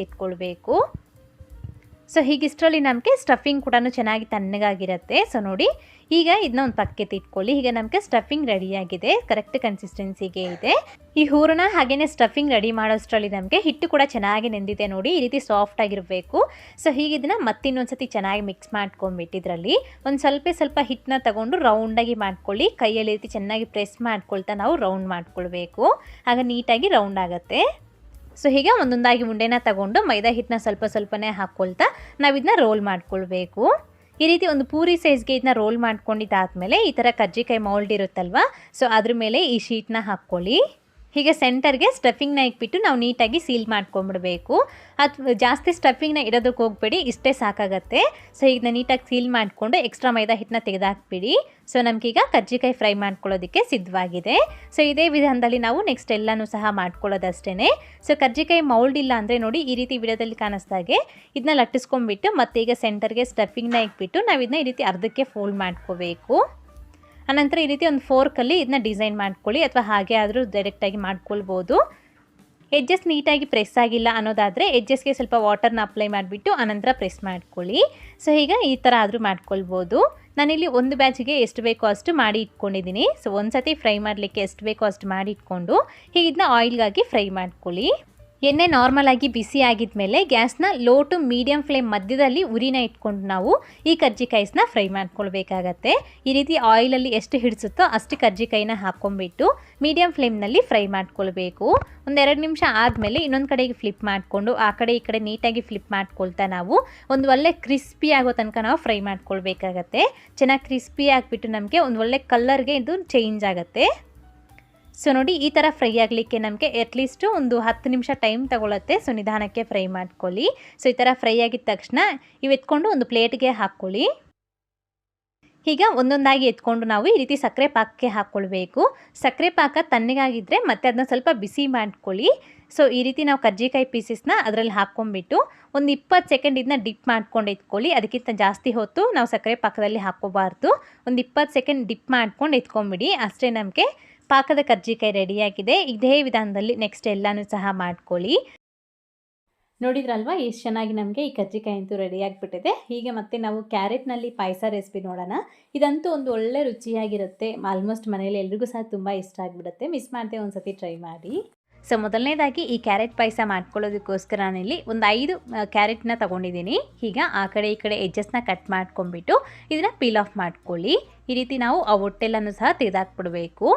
ಸೊ ಹೀಗಿಷ್ಟರಲ್ಲಿ ನಮಗೆ ಸ್ಟಫಿಂಗ್ ಕೂಡ ಚೆನ್ನಾಗಿ ತಣ್ಣಗಾಗಿರುತ್ತೆ. ಸೊ ನೋಡಿ, ಈಗ ಇದನ್ನ ಒಂದು ಪಕ್ಕಕ್ಕೆ ತಿಟ್ಕೊಳ್ಳಿ ಈಗ ನಮಗೆ ಸ್ಟಫಿಂಗ್ ರೆಡಿಯಾಗಿದೆ ಕರೆಕ್ಟ್ ಕನ್ಸಿಸ್ಟೆನ್ಸಿಗೆ ಇದೆ. ಈ ಹೂರಣ ಹಾಗೆಯೇ ಸ್ಟಫಿಂಗ್ ರೆಡಿ ಮಾಡೋಷ್ಟರಲ್ಲಿ ನಮಗೆ ಹಿಟ್ಟು ಕೂಡ ಚೆನ್ನಾಗಿ ನೆಂದಿದೆ ನೋಡಿ. ಈ ರೀತಿ ಸಾಫ್ಟ್ ಆಗಿರಬೇಕು. ಸೊ ಹೀಗೆ ಮತ್ತಿನ್ನೊಂದು ಸತಿ ಚೆನ್ನಾಗಿ ಮಿಕ್ಸ್ ಮಾಡ್ಕೊಂಬಿಟ್ಟಿದ್ರಲ್ಲಿ ಒಂದು ಸ್ವಲ್ಪ ಸ್ವಲ್ಪ ಹಿಟ್ಟನ್ನ ತಗೊಂಡು ರೌಂಡಾಗಿ ಮಾಡ್ಕೊಳ್ಳಿ. ಕೈಯಲ್ಲಿ ರೀತಿ ಚೆನ್ನಾಗಿ ಪ್ರೆಸ್ ಮಾಡ್ಕೊಳ್ತಾ ನಾವು ರೌಂಡ್ ಮಾಡ್ಕೊಳ್ಬೇಕು. ಆಗ ನೀಟಾಗಿ ರೌಂಡ್ ಆಗುತ್ತೆ. ಸೊ ಹೀಗೆ ಒಂದೊಂದಾಗಿ ಉಂಡೆನ ತಗೊಂಡು ಮೈದಾ ಹಿಟ್ಟನ್ನ ಸ್ವಲ್ಪ ಸ್ವಲ್ಪನೇ ಹಾಕ್ಕೊಳ್ತಾ ನಾವು ಇದನ್ನ ರೋಲ್ ಮಾಡ್ಕೊಳ್ಬೇಕು. ಈ ರೀತಿ ಒಂದು ಪೂರಿ ಸೈಜ್ಗೆ ಇದನ್ನ ರೋಲ್ ಮಾಡ್ಕೊಂಡಿದ್ದಾದಮೇಲೆ ಈ ಥರ ಕಜ್ಜಿಕಾಯಿ ಮೌಲ್ಡ್ ಇರುತ್ತಲ್ವ? ಸೊ ಅದ್ರ ಮೇಲೆ ಈ ಶೀಟ್ನ ಹಾಕ್ಕೊಳ್ಳಿ. ಹೀಗೆ ಸೆಂಟರ್ಗೆ ಸ್ಟಫಿಂಗ್ನ ಇಟ್ಬಿಟ್ಟು ನಾವು ನೀಟಾಗಿ ಸೀಲ್ ಮಾಡ್ಕೊಂಬಿಡಬೇಕು. ಅಥವಾ ಜಾಸ್ತಿ ಸ್ಟಫಿಂಗ್ನ ಇಡೋದಕ್ಕೆ ಹೋಗ್ಬೇಡಿ, ಇಷ್ಟೇ ಸಾಕಾಗತ್ತೆ. ಸೊ ಇದನ್ನ ನೀಟಾಗಿ ಸೀಲ್ ಮಾಡಿಕೊಂಡು ಎಕ್ಸ್ಟ್ರಾ ಮೈದಾ ಹಿಟ್ಟನ್ನ ತೆಗೆದಾಕ್ಬಿಡಿ. ಸೊ ನಮಗೀಗ ಕಜ್ಜಿಕಾಯಿ ಫ್ರೈ ಮಾಡ್ಕೊಳ್ಳೋದಕ್ಕೆ ಸಿದ್ಧವಾಗಿದೆ. ಸೊ ಇದೇ ವಿಧಾನದಲ್ಲಿ ನಾವು ನೆಕ್ಸ್ಟ್ ಎಲ್ಲನೂ ಸಹ ಮಾಡ್ಕೊಳ್ಳೋದಷ್ಟೇ ಸೊ ಕರ್ಜಿಕಾಯಿ ಮೌಲ್ಡ್ ಇಲ್ಲ ಅಂದರೆ ನೋಡಿ ಈ ರೀತಿ ವಿಡಿಯೋದಲ್ಲಿ ಕಾಣಿಸ್ದಾಗೆ ಇದನ್ನ ಲಟ್ಟಿಸ್ಕೊಂಡ್ಬಿಟ್ಟು ಮತ್ತೆ ಈಗ ಸೆಂಟರ್ಗೆ ಸ್ಟಫಿಂಗ್ನ ಇಟ್ಬಿಟ್ಟು ನಾವು ಇದನ್ನ ಈ ರೀತಿ ಅರ್ಧಕ್ಕೆ ಫೋಲ್ಡ್ ಮಾಡ್ಕೋಬೇಕು. ಆನಂತರ ಈ ರೀತಿ ಒಂದು ಫೋರ್ಕಲ್ಲಿ ಇದನ್ನ ಡಿಸೈನ್ ಮಾಡ್ಕೊಳ್ಳಿ ಅಥವಾ ಹಾಗೆ ಆದರೂ ಡೈರೆಕ್ಟಾಗಿ ಮಾಡ್ಕೊಳ್ಬೋದು. ಎಡ್ಜಸ್ ನೀಟಾಗಿ ಪ್ರೆಸ್ ಆಗಿಲ್ಲ ಅನ್ನೋದಾದರೆ ಎಡ್ಜಸ್ಗೆ ಸ್ವಲ್ಪ ವಾಟರ್ನ ಅಪ್ಲೈ ಮಾಡಿಬಿಟ್ಟು ಆನಂತರ ಪ್ರೆಸ್ ಮಾಡ್ಕೊಳ್ಳಿ. ಸೊ ಈಗ ಈ ಥರ ಆದರೂ ಮಾಡ್ಕೊಳ್ಬೋದು. ನಾನಿಲ್ಲಿ ಒಂದು ಬ್ಯಾಚಿಗೆ ಎಷ್ಟು ಬೇಕೋ ಅಷ್ಟು ಮಾಡಿ ಇಟ್ಕೊಂಡಿದ್ದೀನಿ. ಸೊ ಒಂದು ಸತಿ ಫ್ರೈ ಮಾಡಲಿಕ್ಕೆ ಎಷ್ಟು ಬೇಕೋ ಅಷ್ಟು ಮಾಡಿ ಇಟ್ಕೊಂಡು ಹೀಗೆ ಆಯಿಲ್ಗಾಗಿ ಫ್ರೈ ಮಾಡ್ಕೊಳ್ಳಿ. ಎಣ್ಣೆ ನಾರ್ಮಲ್ ಆಗಿ ಬಿಸಿ ಆಗಿದ್ಮೇಲೆ ಗ್ಯಾಸ್ನ ಲೋ ಟು ಮೀಡಿಯಂ ಫ್ಲೇಮ್ ಮಧ್ಯದಲ್ಲಿ ಉರಿನ ಇಟ್ಕೊಂಡು ನಾವು ಈ ಕರ್ಜಿಕಾಯಿಸ್ನ ಫ್ರೈ ಮಾಡ್ಕೊಳ್ಬೇಕಾಗತ್ತೆ. ಈ ರೀತಿ ಆಯಿಲಲ್ಲಿ ಎಷ್ಟು ಹಿಡಿಸುತ್ತೋ ಅಷ್ಟು ಕರ್ಜಿಕಾಯಿನ ಹಾಕ್ಕೊಂಡ್ಬಿಟ್ಟು ಮೀಡಿಯಂ ಫ್ಲೇಮ್ನಲ್ಲಿ ಫ್ರೈ ಮಾಡ್ಕೊಳ್ಬೇಕು. ಒಂದೆರಡು ನಿಮಿಷ ಆದಮೇಲೆ ಇನ್ನೊಂದು ಕಡೆಗೆ ಫ್ಲಿಪ್ ಮಾಡಿಕೊಂಡು ಆ ಕಡೆ ಈ ಕಡೆ ನೀಟಾಗಿ ಫ್ಲಿಪ್ ಮಾಡ್ಕೊಳ್ತಾ ನಾವು ಒಂದು ಒಳ್ಳೆ ಕ್ರಿಸ್ಪಿ ಆಗೋ ತನಕ ನಾವು ಫ್ರೈ ಮಾಡ್ಕೊಳ್ಬೇಕಾಗತ್ತೆ. ಚೆನ್ನಾಗಿ ಕ್ರಿಸ್ಪಿ ಆಗಿಬಿಟ್ಟು ನಮಗೆ ಒಂದು ಒಳ್ಳೆ ಕಲ್ಲರ್ಗೆ ಇದು ಚೇಂಜ್ ಆಗುತ್ತೆ. ಸೊ ನೋಡಿ, ಈ ಥರ ಫ್ರೈ ಆಗಲಿಕ್ಕೆ ನಮಗೆ ಅಟ್ಲೀಸ್ಟು ಒಂದು ಹತ್ತು ನಿಮಿಷ ಟೈಮ್ ತಗೊಳತ್ತೆ. ಸೊ ನಿಧಾನಕ್ಕೆ ಫ್ರೈ ಮಾಡ್ಕೊಳ್ಳಿ. ಸೊ ಈ ಥರ ಫ್ರೈ ಆಗಿದ ತಕ್ಷಣ ಇವು ಎತ್ಕೊಂಡು ಒಂದು ಪ್ಲೇಟ್ಗೆ ಹಾಕ್ಕೊಳ್ಳಿ. ಈಗ ಒಂದೊಂದಾಗಿ ಎತ್ಕೊಂಡು ನಾವು ಈ ರೀತಿ ಸಕ್ಕರೆ ಪಾಕಕ್ಕೆ ಹಾಕ್ಕೊಳ್ಬೇಕು. ಸಕ್ಕರೆ ಪಾಕ ತಣ್ಣಗಾಗಿದ್ದರೆ ಮತ್ತೆ ಅದನ್ನ ಸ್ವಲ್ಪ ಬಿಸಿ ಮಾಡ್ಕೊಳ್ಳಿ. ಸೊ ಈ ರೀತಿ ನಾವು ಕರ್ಜಿಕಾಯಿ ಪೀಸಸ್ನ ಅದರಲ್ಲಿ ಹಾಕ್ಕೊಂಬಿಟ್ಟು ಒಂದು ಇಪ್ಪತ್ತು ಸೆಕೆಂಡ್ ಇದನ್ನ ಡಿಪ್ ಮಾಡ್ಕೊಂಡು ಎತ್ಕೊಳ್ಳಿ. ಅದಕ್ಕಿಂತ ಜಾಸ್ತಿ ಹೊತ್ತು ನಾವು ಸಕ್ಕರೆ ಪಾಕದಲ್ಲಿ ಹಾಕ್ಕೋಬಾರ್ದು. ಒಂದು ಇಪ್ಪತ್ತು ಸೆಕೆಂಡ್ ಡಿಪ್ ಮಾಡ್ಕೊಂಡು ಎತ್ಕೊಂಬಿಡಿ ಅಷ್ಟೇ ನಮಗೆ ಪಾಕದ ಕರ್ಜಿಕಾಯಿ ರೆಡಿಯಾಗಿದೆ. ಇದೇ ವಿಧಾನದಲ್ಲಿ ನೆಕ್ಸ್ಟ್ ಎಲ್ಲನೂ ಸಹ ಮಾಡ್ಕೊಳ್ಳಿ. ನೋಡಿದ್ರಲ್ವಾ? ಎಷ್ಟು ಚೆನ್ನಾಗಿ ನಮಗೆ ಈ ಕರ್ಜಿಕಾಯಿ ಅಂತೂ ರೆಡಿ ಆಗಿಬಿಟ್ಟಿದೆ. ಹೀಗೆ ಮತ್ತೆ ನಾವು ಕ್ಯಾರೆಟ್ನಲ್ಲಿ ಪಾಯಸ ರೆಸಿಪಿ ನೋಡೋಣ. ಇದಂತೂ ಒಂದು ಒಳ್ಳೆ ರುಚಿಯಾಗಿರುತ್ತೆ. ಆಲ್ಮೋಸ್ಟ್ ಮನೆಯಲ್ಲಿ ಎಲ್ರಿಗೂ ಸಹ ತುಂಬ ಇಷ್ಟ ಆಗಿಬಿಡುತ್ತೆ. ಮಿಸ್ ಮಾಡದೆ ಒಂದು ಸತಿ ಟ್ರೈ ಮಾಡಿ. ಸೊ ಮೊದಲನೇದಾಗಿ ಈ ಕ್ಯಾರೆಟ್ ಪಾಯಸ ಮಾಡ್ಕೊಳ್ಳೋದಕ್ಕೋಸ್ಕರ ನಾನಿಲ್ಲಿ ಒಂದು ಐದು ಕ್ಯಾರೆಟ್ನ ತೊಗೊಂಡಿದ್ದೀನಿ. ಈಗ ಆ ಕಡೆ ಈ ಕಡೆ ಎಜ್ಜಸ್ನ ಕಟ್ ಮಾಡ್ಕೊಂಬಿಟ್ಟು ಇದನ್ನು ಪೀಲ್ ಆಫ್ ಮಾಡ್ಕೊಳ್ಳಿ. ಈ ರೀತಿ ನಾವು ಆ ಹೊಟ್ಟೆಲ್ಲನೂ ಸಹ ತೆಗೆದಾಕ್ಬಿಡ್ಬೇಕು.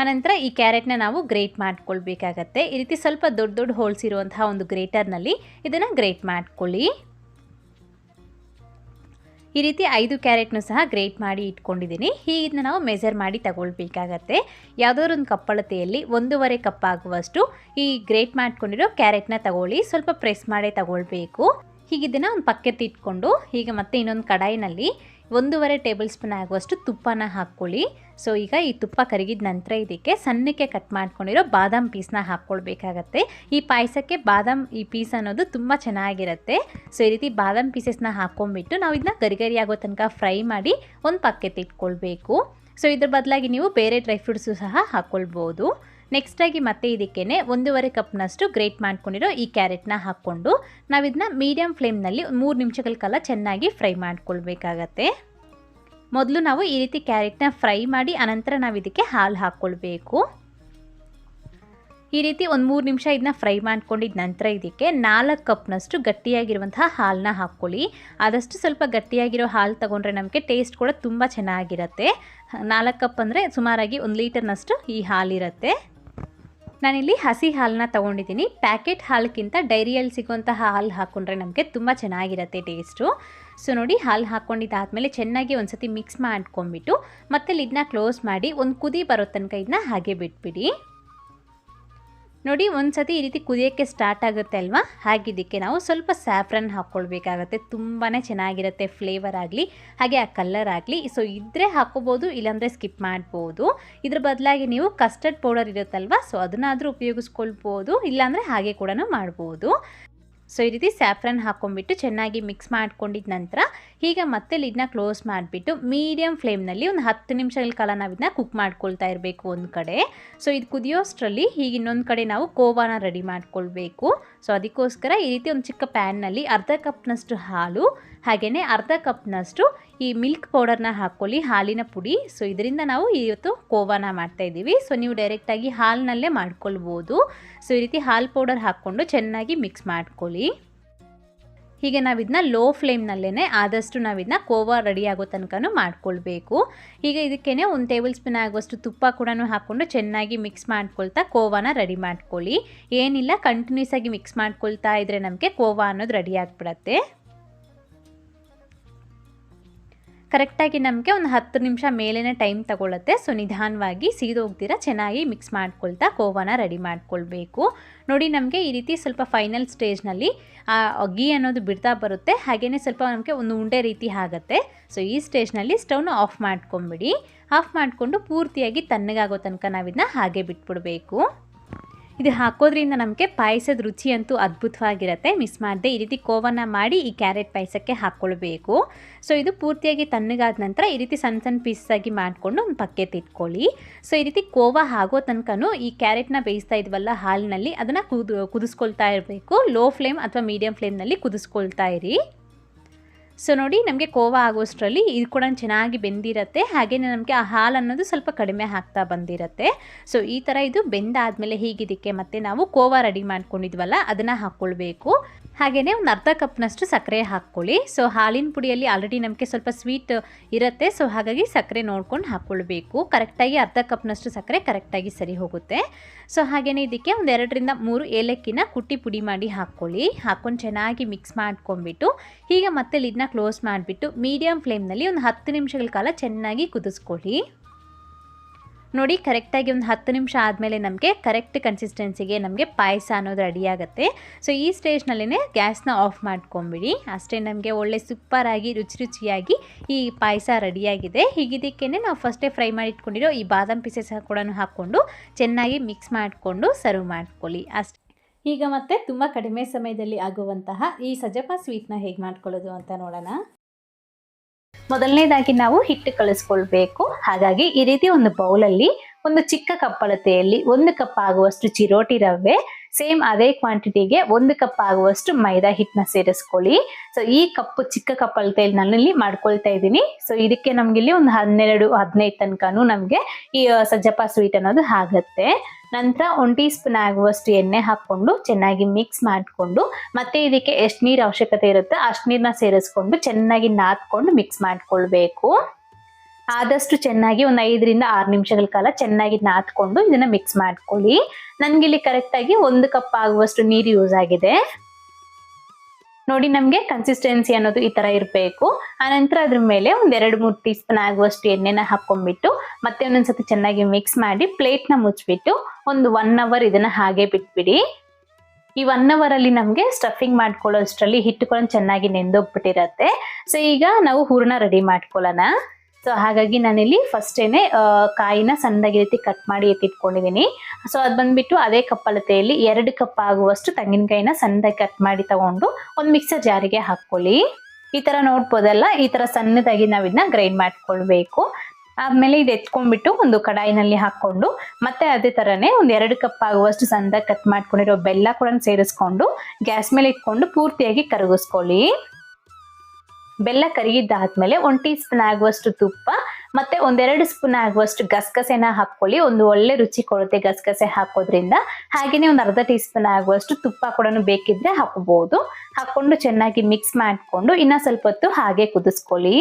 ಆನಂತರ ಈ ಕ್ಯಾರೆಟ್ನ ನಾವು ಗ್ರೇಟ್ ಮಾಡ್ಕೊಳ್ಬೇಕಾಗತ್ತೆ. ಈ ರೀತಿ ಸ್ವಲ್ಪ ದೊಡ್ಡ ದೊಡ್ಡ ಹೋಲ್ಸ್ ಇರುವಂತಹ ಒಂದು ಗ್ರೇಟರ್ನಲ್ಲಿ ಇದನ್ನು ಗ್ರೇಟ್ ಮಾಡ್ಕೊಳ್ಳಿ. ಈ ರೀತಿ ಐದು ಕ್ಯಾರೆಟ್ನು ಸಹ ಗ್ರೇಟ್ ಮಾಡಿ ಇಟ್ಕೊಂಡಿದ್ದೀನಿ. ಹೀಗೆ ನಾವು ಮೆಜರ್ ಮಾಡಿ ತಗೊಳ್ಬೇಕಾಗತ್ತೆ. ಯಾವುದಾದ್ರು ಒಂದು ಕಪ್ಪಳತೆಯಲ್ಲಿ ಒಂದೂವರೆ ಕಪ್ ಆಗುವಷ್ಟು ಈ ಗ್ರೇಟ್ ಮಾಡ್ಕೊಂಡಿರೋ ಕ್ಯಾರೆಟ್ನ ತಗೊಳ್ಳಿ. ಸ್ವಲ್ಪ ಪ್ರೆಸ್ ಮಾಡೇ ತಗೊಳ್ಬೇಕು. ಹೀಗಿದ್ದನ್ನು ಒಂದು ಪಕ್ಕಕ್ಕೆ ಇಟ್ಕೊಂಡು ಹೀಗೆ ಮತ್ತೆ ಇನ್ನೊಂದು ಕಡಾಯಿನಲ್ಲಿ ಒಂದೂವರೆ ಟೇಬಲ್ ಸ್ಪೂನ್ ಆಗುವಷ್ಟು ತುಪ್ಪನ ಹಾಕ್ಕೊಳ್ಳಿ. ಸೊ ಈಗ ಈ ತುಪ್ಪ ಕರಗಿದ ನಂತರ ಇದಕ್ಕೆ ಸಣ್ಣಕ್ಕೆ ಕಟ್ ಮಾಡ್ಕೊಂಡಿರೋ ಬಾದಾಮ್ ಪೀಸ್ನ ಹಾಕ್ಕೊಳ್ಬೇಕಾಗತ್ತೆ. ಈ ಪಾಯಸಕ್ಕೆ ಬಾದಾಮ್ ಈ ಪೀಸ್ ಅನ್ನೋದು ತುಂಬ ಚೆನ್ನಾಗಿರುತ್ತೆ. ಸೊ ಈ ರೀತಿ ಬಾದಾಮ್ ಪೀಸಸ್ನ ಹಾಕ್ಕೊಂಡ್ಬಿಟ್ಟು ನಾವು ಇದನ್ನ ಗರಿಗರಿ ಆಗೋ ತನಕ ಫ್ರೈ ಮಾಡಿ ಒಂದು ಪಕ್ಕಕ್ಕೆ ತಿಟ್ಕೊಳ್ಬೇಕು ಸೊ ಇದ್ರ ಬದಲಾಗಿ ನೀವು ಬೇರೆ ಡ್ರೈ ಫ್ರೂಟ್ಸು ಸಹ ಹಾಕ್ಕೊಳ್ಬೋದು. ನೆಕ್ಸ್ಟಾಗಿ ಮತ್ತೆ ಇದಕ್ಕೇ ಒಂದೂವರೆ ಕಪ್ನಷ್ಟು ಗ್ರೇಟ್ ಮಾಡ್ಕೊಂಡಿರೋ ಈ ಕ್ಯಾರೆಟ್ನ ಹಾಕ್ಕೊಂಡು ನಾವಿದನ್ನ ಮೀಡಿಯಮ್ ಫ್ಲೇಮ್ನಲ್ಲಿ ಮೂರು ನಿಮಿಷಗಳ ಕಾಲ ಚೆನ್ನಾಗಿ ಫ್ರೈ ಮಾಡ್ಕೊಳ್ಬೇಕಾಗತ್ತೆ. ಮೊದಲು ನಾವು ಈ ರೀತಿ ಕ್ಯಾರೆಟ್ನ ಫ್ರೈ ಮಾಡಿ ಅನಂತರ ನಾವು ಇದಕ್ಕೆ ಹಾಲು ಹಾಕ್ಕೊಳ್ಬೇಕು. ಈ ರೀತಿ ಒಂದು ಮೂರು ನಿಮಿಷ ಇದನ್ನ ಫ್ರೈ ಮಾಡ್ಕೊಂಡಿದ್ದ ನಂತರ ಇದಕ್ಕೆ ನಾಲ್ಕು ಕಪ್ನಷ್ಟು ಗಟ್ಟಿಯಾಗಿರುವಂತಹ ಹಾಲನ್ನ ಹಾಕ್ಕೊಳ್ಳಿ. ಆದಷ್ಟು ಸ್ವಲ್ಪ ಗಟ್ಟಿಯಾಗಿರೋ ಹಾಲು ತೊಗೊಂಡ್ರೆ ನಮಗೆ ಟೇಸ್ಟ್ ಕೂಡ ತುಂಬ ಚೆನ್ನಾಗಿರುತ್ತೆ. ನಾಲ್ಕು ಕಪ್ ಅಂದರೆ ಸುಮಾರಾಗಿ ಒಂದು ಲೀಟರ್ನಷ್ಟು ಈ ಹಾಲಿರುತ್ತೆ. ನಾನಿಲ್ಲಿ ಹಸಿ ಹಾಲನ್ನ ತೊಗೊಂಡಿದ್ದೀನಿ. ಪ್ಯಾಕೆಟ್ ಹಾಲಕ್ಕಿಂತ ಡೈರಿಯಲ್ಲಿ ಸಿಗುವಂತಹ ಹಾಲು ಹಾಕ್ಕೊಂಡ್ರೆ ನಮಗೆ ತುಂಬ ಚೆನ್ನಾಗಿರುತ್ತೆ ಟೇಸ್ಟು. ಸೊ ನೋಡಿ, ಹಾಲು ಹಾಕ್ಕೊಂಡಿದ್ದಾದಮೇಲೆ ಚೆನ್ನಾಗಿ ಒಂದು ಸತಿ ಮಿಕ್ಸ್ ಮಾಡ್ಕೊಂಬಿಟ್ಟು ಮತ್ತೆ ಲಿಡ್ನ ಕ್ಲೋಸ್ ಮಾಡಿ ಒಂದು ಕುದಿ ಬರೋ ತನಕ ಇದನ್ನ ಹಾಗೆ ಬಿಟ್ಬಿಡಿ. ನೋಡಿ ಒಂದು ಸತಿ ಈ ರೀತಿ ಕುದಿಯೋಕ್ಕೆ ಸ್ಟಾರ್ಟ್ ಆಗುತ್ತೆ ಅಲ್ವಾ? ಹಾಗಿದ್ದಕ್ಕೆ ನಾವು ಸ್ವಲ್ಪ ಸ್ಯಾಫ್ರನ್ ಹಾಕ್ಕೊಳ್ಬೇಕಾಗತ್ತೆ. ತುಂಬಾ ಚೆನ್ನಾಗಿರುತ್ತೆ ಫ್ಲೇವರ್ ಆಗಲಿ, ಹಾಗೆ ಆ ಕಲರ್ ಆಗಲಿ. ಸೊ ಇದ್ರೆ ಹಾಕೋಬೋದು ಇಲ್ಲಾಂದರೆ ಸ್ಕಿಪ್ ಮಾಡ್ಬೋದು. ಇದ್ರ ಬದಲಾಗಿ ನೀವು ಕಸ್ಟರ್ಡ್ ಪೌಡರ್ ಇರುತ್ತಲ್ವಾ? ಸೊ ಅದನ್ನಾದರೂ ಉಪಯೋಗಿಸ್ಕೊಳ್ಬೋದು, ಇಲ್ಲಾಂದರೆ ಹಾಗೆ ಕೂಡ ಮಾಡ್ಬೋದು. ಸೊ, ಈ ರೀತಿ ಸ್ಯಾಫ್ರನ್ ಹಾಕೊಂಡ್ಬಿಟ್ಟು ಚೆನ್ನಾಗಿ ಮಿಕ್ಸ್ ಮಾಡ್ಕೊಂಡಿದ್ದ ನಂತರ ಹೀಗೆ ಮತ್ತೆ ಲಿಡ್ನ ಕ್ಲೋಸ್ ಮಾಡಿಬಿಟ್ಟು ಮೀಡಿಯಮ್ ಫ್ಲೇಮ್ನಲ್ಲಿ ಒಂದು ಹತ್ತು ನಿಮಿಷಗಳ ಕಾಲ ನಾವು ಇದನ್ನ ಕುಕ್ ಮಾಡ್ಕೊಳ್ತಾ ಇರಬೇಕು ಒಂದು ಕಡೆ. ಸೊ, ಇದು ಕುದಿಯೋಷ್ಟರಲ್ಲಿ ಹೀಗೆ ಇನ್ನೊಂದು ಕಡೆ ನಾವು ಕೋವಾನ ರೆಡಿ ಮಾಡ್ಕೊಳ್ಬೇಕು. ಸೊ, ಅದಕ್ಕೋಸ್ಕರ ಈ ರೀತಿ ಒಂದು ಚಿಕ್ಕ ಪ್ಯಾನ್ನಲ್ಲಿ ಅರ್ಧ ಕಪ್ನಷ್ಟು ಹಾಲು ಹಾಗೆಯೇ ಅರ್ಧ ಕಪ್ನಷ್ಟು ಈ ಮಿಲ್ಕ್ ಪೌಡರ್ನ ಹಾಕ್ಕೊಳ್ಳಿ, ಹಾಲಿನ ಪುಡಿ. ಸೊ, ಇದರಿಂದ ನಾವು ಇವತ್ತು ಕೋವಾನ ಮಾಡ್ತಾ ಇದ್ದೀವಿ. ಸೊ, ನೀವು ಡೈರೆಕ್ಟಾಗಿ ಹಾಲಿನಲ್ಲೇ ಮಾಡ್ಕೊಳ್ಬೋದು. ಸೊ, ಈ ರೀತಿ ಹಾಲು ಪೌಡರ್ ಹಾಕ್ಕೊಂಡು ಚೆನ್ನಾಗಿ ಮಿಕ್ಸ್ ಮಾಡ್ಕೊಳ್ಳಿ. ಹೀಗೆ ನಾವು ಇದನ್ನ ಲೋ ಫ್ಲೇಮ್ನಲ್ಲೇ ಆದಷ್ಟು ನಾವು ಇದನ್ನ ಕೋವಾ ರೆಡಿ ಆಗೋ ತನಕನೂ ಮಾಡ್ಕೊಳ್ಬೇಕು. ಈಗ ಇದಕ್ಕೇ ಒಂದು ಟೇಬಲ್ ಸ್ಪೂನ್ ಆಗುವಷ್ಟು ತುಪ್ಪ ಕೂಡ ಹಾಕ್ಕೊಂಡು ಚೆನ್ನಾಗಿ ಮಿಕ್ಸ್ ಮಾಡ್ಕೊಳ್ತಾ ಕೋವಾನ ರೆಡಿ ಮಾಡ್ಕೊಳ್ಳಿ. ಏನಿಲ್ಲ ಕಂಟಿನ್ಯೂಸ್ ಆಗಿ ಮಿಕ್ಸ್ ಮಾಡ್ಕೊಳ್ತಾ ಇದ್ರೆ ನಮಗೆ ಕೋವಾ ಅನ್ನೋದು ರೆಡಿ ಆಗಿಬಿಡತ್ತೆ. ಕರೆಕ್ಟಾಗಿ ನಮಗೆ ಒಂದು ಹತ್ತು ನಿಮಿಷ ಮೇಲೇ ಟೈಮ್ ತಗೊಳ್ಳುತ್ತೆ ಸೊ ನಿಧಾನವಾಗಿ ಸೀದೋಗ್ದಿರ ಚೆನ್ನಾಗಿ ಮಿಕ್ಸ್ ಮಾಡ್ಕೊಳ್ತಾ ಕೋವಾನ ರೆಡಿ ಮಾಡ್ಕೊಳ್ಬೇಕು. ನೋಡಿ, ನಮಗೆ ಈ ರೀತಿ ಸ್ವಲ್ಪ ಫೈನಲ್ ಸ್ಟೇಜ್ನಲ್ಲಿ ಗೀ ಅನ್ನೋದು ಬಿಡ್ತಾ ಬರುತ್ತೆ. ಹಾಗೆಯೇ ಸ್ವಲ್ಪ ನಮಗೆ ಒಂದು ಉಂಡೆ ರೀತಿ ಆಗುತ್ತೆ. ಸೊ ಈ ಸ್ಟೇಜ್ನಲ್ಲಿ ಸ್ಟವ್ನ ಆಫ್ ಮಾಡ್ಕೊಂಬಿಡಿ. ಆಫ್ ಮಾಡಿಕೊಂಡು ಪೂರ್ತಿಯಾಗಿ ತಣ್ಣಗಾಗೋ ತನಕ ನಾವಿದನ್ನ ಹಾಗೆ ಬಿಟ್ಬಿಡಬೇಕು. ಇದು ಹಾಕೋದ್ರಿಂದ ನಮಗೆ ಪಾಯಸದ ರುಚಿ ಅಂತೂ ಅದ್ಭುತವಾಗಿರುತ್ತೆ. ಮಿಸ್ ಮಾಡದೆ ಈ ರೀತಿ ಕೋವನ್ನ ಮಾಡಿ ಈ ಕ್ಯಾರೆಟ್ ಪಾಯಸಕ್ಕೆ ಹಾಕ್ಕೊಳ್ಬೇಕು. ಸೊ ಇದು ಪೂರ್ತಿಯಾಗಿ ತಣ್ಣಗಾದ ನಂತರ ಈ ರೀತಿ ಸಣ್ಣ ಸಣ್ಣ ಪೀಸಾಗಿ ಮಾಡಿಕೊಂಡು ಒಂದು ಪಕ್ಕೆ ತಿಟ್ಕೊಳ್ಳಿ ಸೊ ಈ ರೀತಿ ಕೋವ ಆಗೋ ತನಕನೂ ಈ ಕ್ಯಾರೆಟ್ನ ಬೇಯಿಸ್ತಾ ಇದ್ವಲ್ಲ ಹಾಲಿನಲ್ಲಿ ಅದನ್ನು ಕುದು, ಕುದಿಸ್ಕೊಳ್ತಾ ಇರಬೇಕು. ಲೋ ಫ್ಲೇಮ್ ಅಥವಾ ಮೀಡಿಯಂ ಫ್ಲೇಮ್ನಲ್ಲಿ ಕುದಿಸ್ಕೊಳ್ತಾ ಇರಿ. ಸೊ ನೋಡಿ ನಮಗೆ ಕೋವಾ ಆಗೋಷ್ಟರಲ್ಲಿ ಇದು ಕೂಡ ಚೆನ್ನಾಗಿ ಬೆಂದಿರತ್ತೆ. ಹಾಗೆಯೇ ನಮಗೆ ಆ ಹಾಲು ಅನ್ನೋದು ಸ್ವಲ್ಪ ಕಡಿಮೆ ಆಗ್ತಾ ಬಂದಿರತ್ತೆ. ಸೊ ಈ ಥರ ಇದು ಬೆಂದಾದಮೇಲೆ ಹೀಗಿದ್ದಕ್ಕೆ ಮತ್ತೆ ನಾವು ಕೋವಾ ರೆಡಿ ಮಾಡ್ಕೊಂಡಿದ್ವಲ್ಲ, ಅದನ್ನು ಹಾಕ್ಕೊಳ್ಬೇಕು ಹಾಗೆಯೇ ಒಂದು ಅರ್ಧ ಕಪ್ನಷ್ಟು ಸಕ್ಕರೆ ಹಾಕ್ಕೊಳ್ಳಿ. ಸೊ ಹಾಲಿನ ಪುಡಿಯಲ್ಲಿ ಆಲ್ರೆಡಿ ನಮಗೆ ಸ್ವಲ್ಪ ಸ್ವೀಟ್ ಇರುತ್ತೆ. ಸೊ ಹಾಗಾಗಿ ಸಕ್ಕರೆ ನೋಡ್ಕೊಂಡು ಹಾಕ್ಕೊಳ್ಬೇಕು. ಕರೆಕ್ಟಾಗಿ ಅರ್ಧ ಕಪ್ನಷ್ಟು ಸಕ್ಕರೆ ಕರೆಕ್ಟಾಗಿ ಸರಿ ಹೋಗುತ್ತೆ. ಸೊ ಹಾಗೆಯೇ ಇದಕ್ಕೆ ಒಂದು ಎರಡರಿಂದ ಮೂರು ಏಲಕ್ಕಿನ ಕುಟ್ಟಿ ಪುಡಿ ಮಾಡಿ ಹಾಕ್ಕೊಳ್ಳಿ. ಹಾಕ್ಕೊಂಡು ಚೆನ್ನಾಗಿ ಮಿಕ್ಸ್ ಮಾಡ್ಕೊಂಡ್ಬಿಟ್ಟು, ಹೀಗೆ ಮತ್ತೆ ಲಿಡ್ನ ಕ್ಲೋಸ್ ಮಾಡಿಬಿಟ್ಟು ಮೀಡಿಯಮ್ ಫ್ಲೇಮ್ನಲ್ಲಿ ಒಂದು ಹತ್ತು ನಿಮಿಷಗಳ ಕಾಲ ಚೆನ್ನಾಗಿ ಕುದಿಸ್ಕೊಳ್ಳಿ. ನೋಡಿ ಕರೆಕ್ಟಾಗಿ ಒಂದು ಹತ್ತು ನಿಮಿಷ ಆದಮೇಲೆ ನಮಗೆ ಕರೆಕ್ಟ್ ಕನ್ಸಿಸ್ಟೆನ್ಸಿಗೆ ನಮಗೆ ಪಾಯಸ ಅನ್ನೋದು ರೆಡಿಯಾಗುತ್ತೆ ಸೊ ಈ ಸ್ಟೇಜ್ನಲ್ಲೇ ಗ್ಯಾಸ್ನ ಆಫ್ ಮಾಡ್ಕೊಂಬಿಡಿ. ಅಷ್ಟೇ ನಮಗೆ ಒಳ್ಳೆ ಸೂಪರಾಗಿ ರುಚಿ ರುಚಿಯಾಗಿ ಈ ಪಾಯಸ ರೆಡಿಯಾಗಿದೆ ಹೀಗಿದ್ದಕ್ಕೇ ನಾವು ಫಸ್ಟೇ ಫ್ರೈ ಮಾಡಿ ಇಟ್ಕೊಂಡಿರೋ ಈ ಬಾದಾಮ್ ಪೀಸಸ್ ಕೂಡ ಹಾಕ್ಕೊಂಡು ಚೆನ್ನಾಗಿ ಮಿಕ್ಸ್ ಮಾಡಿಕೊಂಡು ಸರ್ವ್ ಮಾಡ್ಕೊಳ್ಳಿ. ಅಷ್ಟೇ. ಈಗ ಮತ್ತೆ ತುಂಬ ಕಡಿಮೆ ಸಮಯದಲ್ಲಿ ಆಗುವಂತಹ ಈ ಸಜಪ ಸ್ವೀಟ್ನ ಹೇಗೆ ಮಾಡ್ಕೊಳ್ಳೋದು ಅಂತ ನೋಡೋಣ. ಮೊದಲನೇದಾಗಿ ನಾವು ಹಿಟ್ಟು ಕಳಿಸ್ಕೊಳ್ಬೇಕು ಹಾಗಾಗಿ ಈ ರೀತಿ ಒಂದು ಬೌಲಲ್ಲಿ ಒಂದು ಚಿಕ್ಕ ಕಪ್ಪಳತೆಯಲ್ಲಿ ಒಂದು ಕಪ್ ಆಗುವಷ್ಟು ಚಿರೋಟಿ ರವೆ, ಸೇಮ್ ಅದೇ ಕ್ವಾಂಟಿಟಿಗೆ ಒಂದು ಕಪ್ ಆಗುವಷ್ಟು ಮೈದಾ ಹಿಟ್ಟನ್ನ ಸೇರಿಸ್ಕೊಳ್ಳಿ. ಸೊ ಈ ಕಪ್ಪು ಚಿಕ್ಕ ಕಪ್ ಅಳತೆಯಲ್ಲಿ ನಾನಿಲ್ಲಿ ಮಾಡ್ಕೊಳ್ತಾ ಇದ್ದೀನಿ. ಸೊ ಇದಕ್ಕೆ ನಮ್ಗೆ ಇಲ್ಲಿ ಒಂದು ಹನ್ನೆರಡು, ಹದಿನೈದು ತನಕನೂ ನಮಗೆ ಈ ಸಜ್ಜಪ್ಪ ಸ್ವೀಟ್ ಅನ್ನೋದು ಆಗುತ್ತೆ. ನಂತರ ಒನ್ ಟೀ ಸ್ಪೂನ್ ಆಗುವಷ್ಟು ಎಣ್ಣೆ ಹಾಕ್ಕೊಂಡು ಚೆನ್ನಾಗಿ ಮಿಕ್ಸ್ ಮಾಡಿಕೊಂಡು, ಮತ್ತೆ ಇದಕ್ಕೆ ಎಷ್ಟು ನೀರು ಅವಶ್ಯಕತೆ ಇರುತ್ತೆ ಅಷ್ಟು ನೀರನ್ನ ಸೇರಿಸ್ಕೊಂಡು ಚೆನ್ನಾಗಿ ನಾದ್ಕೊಂಡು ಮಿಕ್ಸ್ ಮಾಡಿಕೊಳ್ಬೇಕು. ಆದಷ್ಟು ಚೆನ್ನಾಗಿ ಒಂದು ಐದರಿಂದ ಆರು ನಿಮಿಷಗಳ ಕಾಲ ಚೆನ್ನಾಗಿ ನಾದ್ಕೊಂಡು ಇದನ್ನ ಮಿಕ್ಸ್ ಮಾಡ್ಕೊಳ್ಳಿ. ನನಗಿಲ್ಲಿ ಕರೆಕ್ಟಾಗಿ ಒಂದು ಕಪ್ ಆಗುವಷ್ಟು ನೀರು ಯೂಸ್ ಆಗಿದೆ. ನೋಡಿ ನಮಗೆ ಕನ್ಸಿಸ್ಟೆನ್ಸಿ ಅನ್ನೋದು ಈ ತರ ಇರಬೇಕು. ಆನಂತರ ಅದ್ರ ಮೇಲೆ ಒಂದ್ ಎರಡು ಮೂರು ಟೀ ಸ್ಪೂನ್ ಆಗುವಷ್ಟು ಎಣ್ಣೆನ ಹಾಕೊಂಡ್ಬಿಟ್ಟು ಮತ್ತೆ ಒಂದೊಂದ್ಸತಿ ಚೆನ್ನಾಗಿ ಮಿಕ್ಸ್ ಮಾಡಿ ಪ್ಲೇಟ್ನ ಮುಚ್ಚಿಬಿಟ್ಟು ಒಂದು ಒನ್ ಅವರ್ ಇದನ್ನ ಹಾಗೆ ಬಿಟ್ಬಿಡಿ. ಈ ಒನ್ ಅವರ್ ಅಲ್ಲಿ ನಮಗೆ ಸ್ಟಫಿಂಗ್ ಮಾಡ್ಕೊಳ್ಳೋಷ್ಟರಲ್ಲಿ ಹಿಟ್ಟುಕೊಂಡು ಚೆನ್ನಾಗಿ ನೆಂದೋಗ್ಬಿಟ್ಟಿರತ್ತೆ. ಸೊ ಈಗ ನಾವು ಹೂರ್ಣ ರೆಡಿ ಮಾಡ್ಕೊಳ್ಳೋಣ. ಸೊ ಹಾಗಾಗಿ ನಾನಿಲ್ಲಿ ಫಸ್ಟೇನೆ ಕಾಯಿನ ಸಣ್ಣದಾಗಿ ರೀತಿ ಕಟ್ ಮಾಡಿ ಎತ್ತಿಟ್ಕೊಂಡಿದ್ದೀನಿ. ಸೊ ಅದು ಬಂದ್ಬಿಟ್ಟು ಅದೇ ಕಪ್ಪಲತೆಯಲ್ಲಿ ಎರಡು ಕಪ್ ಆಗುವಷ್ಟು ತೆಂಗಿನಕಾಯಿನ ಸಣ್ಣದಾಗಿ ಕಟ್ ಮಾಡಿ ತಗೊಂಡು ಒಂದು ಮಿಕ್ಸರ್ ಜಾರಿಗೆ ಹಾಕ್ಕೊಳ್ಳಿ. ಈ ತರ ನೋಡ್ಬೋದಲ್ಲ, ಈ ತರ ಸಣ್ಣದಾಗಿ ನಾವು ಇದನ್ನ ಗ್ರೈಂಡ್ ಮಾಡ್ಕೊಳ್ಬೇಕು. ಆದ್ಮೇಲೆ ಇದು ಎತ್ಕೊಂಡ್ಬಿಟ್ಟು ಒಂದು ಕಡಾಯಿನಲ್ಲಿ ಹಾಕ್ಕೊಂಡು, ಮತ್ತೆ ಅದೇ ತರನೇ ಒಂದು ಎರಡು ಕಪ್ ಆಗುವಷ್ಟು ಸಣ್ಣದಾಗಿ ಕಟ್ ಮಾಡ್ಕೊಂಡಿರೋ ಬೆಲ್ಲ ಕೂಡ ಸೇರಿಸ್ಕೊಂಡು, ಗ್ಯಾಸ್ ಮೇಲೆ ಇಟ್ಕೊಂಡು ಪೂರ್ತಿಯಾಗಿ ಕರಗಿಸ್ಕೊಳ್ಳಿ. ಬೆಲ್ಲ ಕರಿಗಿದ್ದಾದ್ಮೇಲೆ ಒಂದು ಟೀ ಸ್ಪೂನ್ ಆಗುವಷ್ಟು ತುಪ್ಪ, ಮತ್ತೆ ಒಂದೆರಡು ಸ್ಪೂನ್ ಆಗುವಷ್ಟು ಗಸಗಸೆನ ಹಾಕ್ಕೊಳ್ಳಿ. ಒಂದು ಒಳ್ಳೆ ರುಚಿ ಕೊಡುತ್ತೆ ಗಸಗಸೆ ಹಾಕೋದ್ರಿಂದ. ಹಾಗೆಯೇ ಒಂದು ಅರ್ಧ ಟೀ ಸ್ಪೂನ್ ಆಗುವಷ್ಟು ತುಪ್ಪ ಕೂಡ ಬೇಕಿದ್ರೆ ಹಾಕಬಹುದು ಹಾಕೊಂಡು ಚೆನ್ನಾಗಿ ಮಿಕ್ಸ್ ಮಾಡಿಕೊಂಡು ಇನ್ನ ಸ್ವಲ್ಪ ಹೊತ್ತು ಹಾಗೆ ಕುದಿಸ್ಕೊಳ್ಳಿ.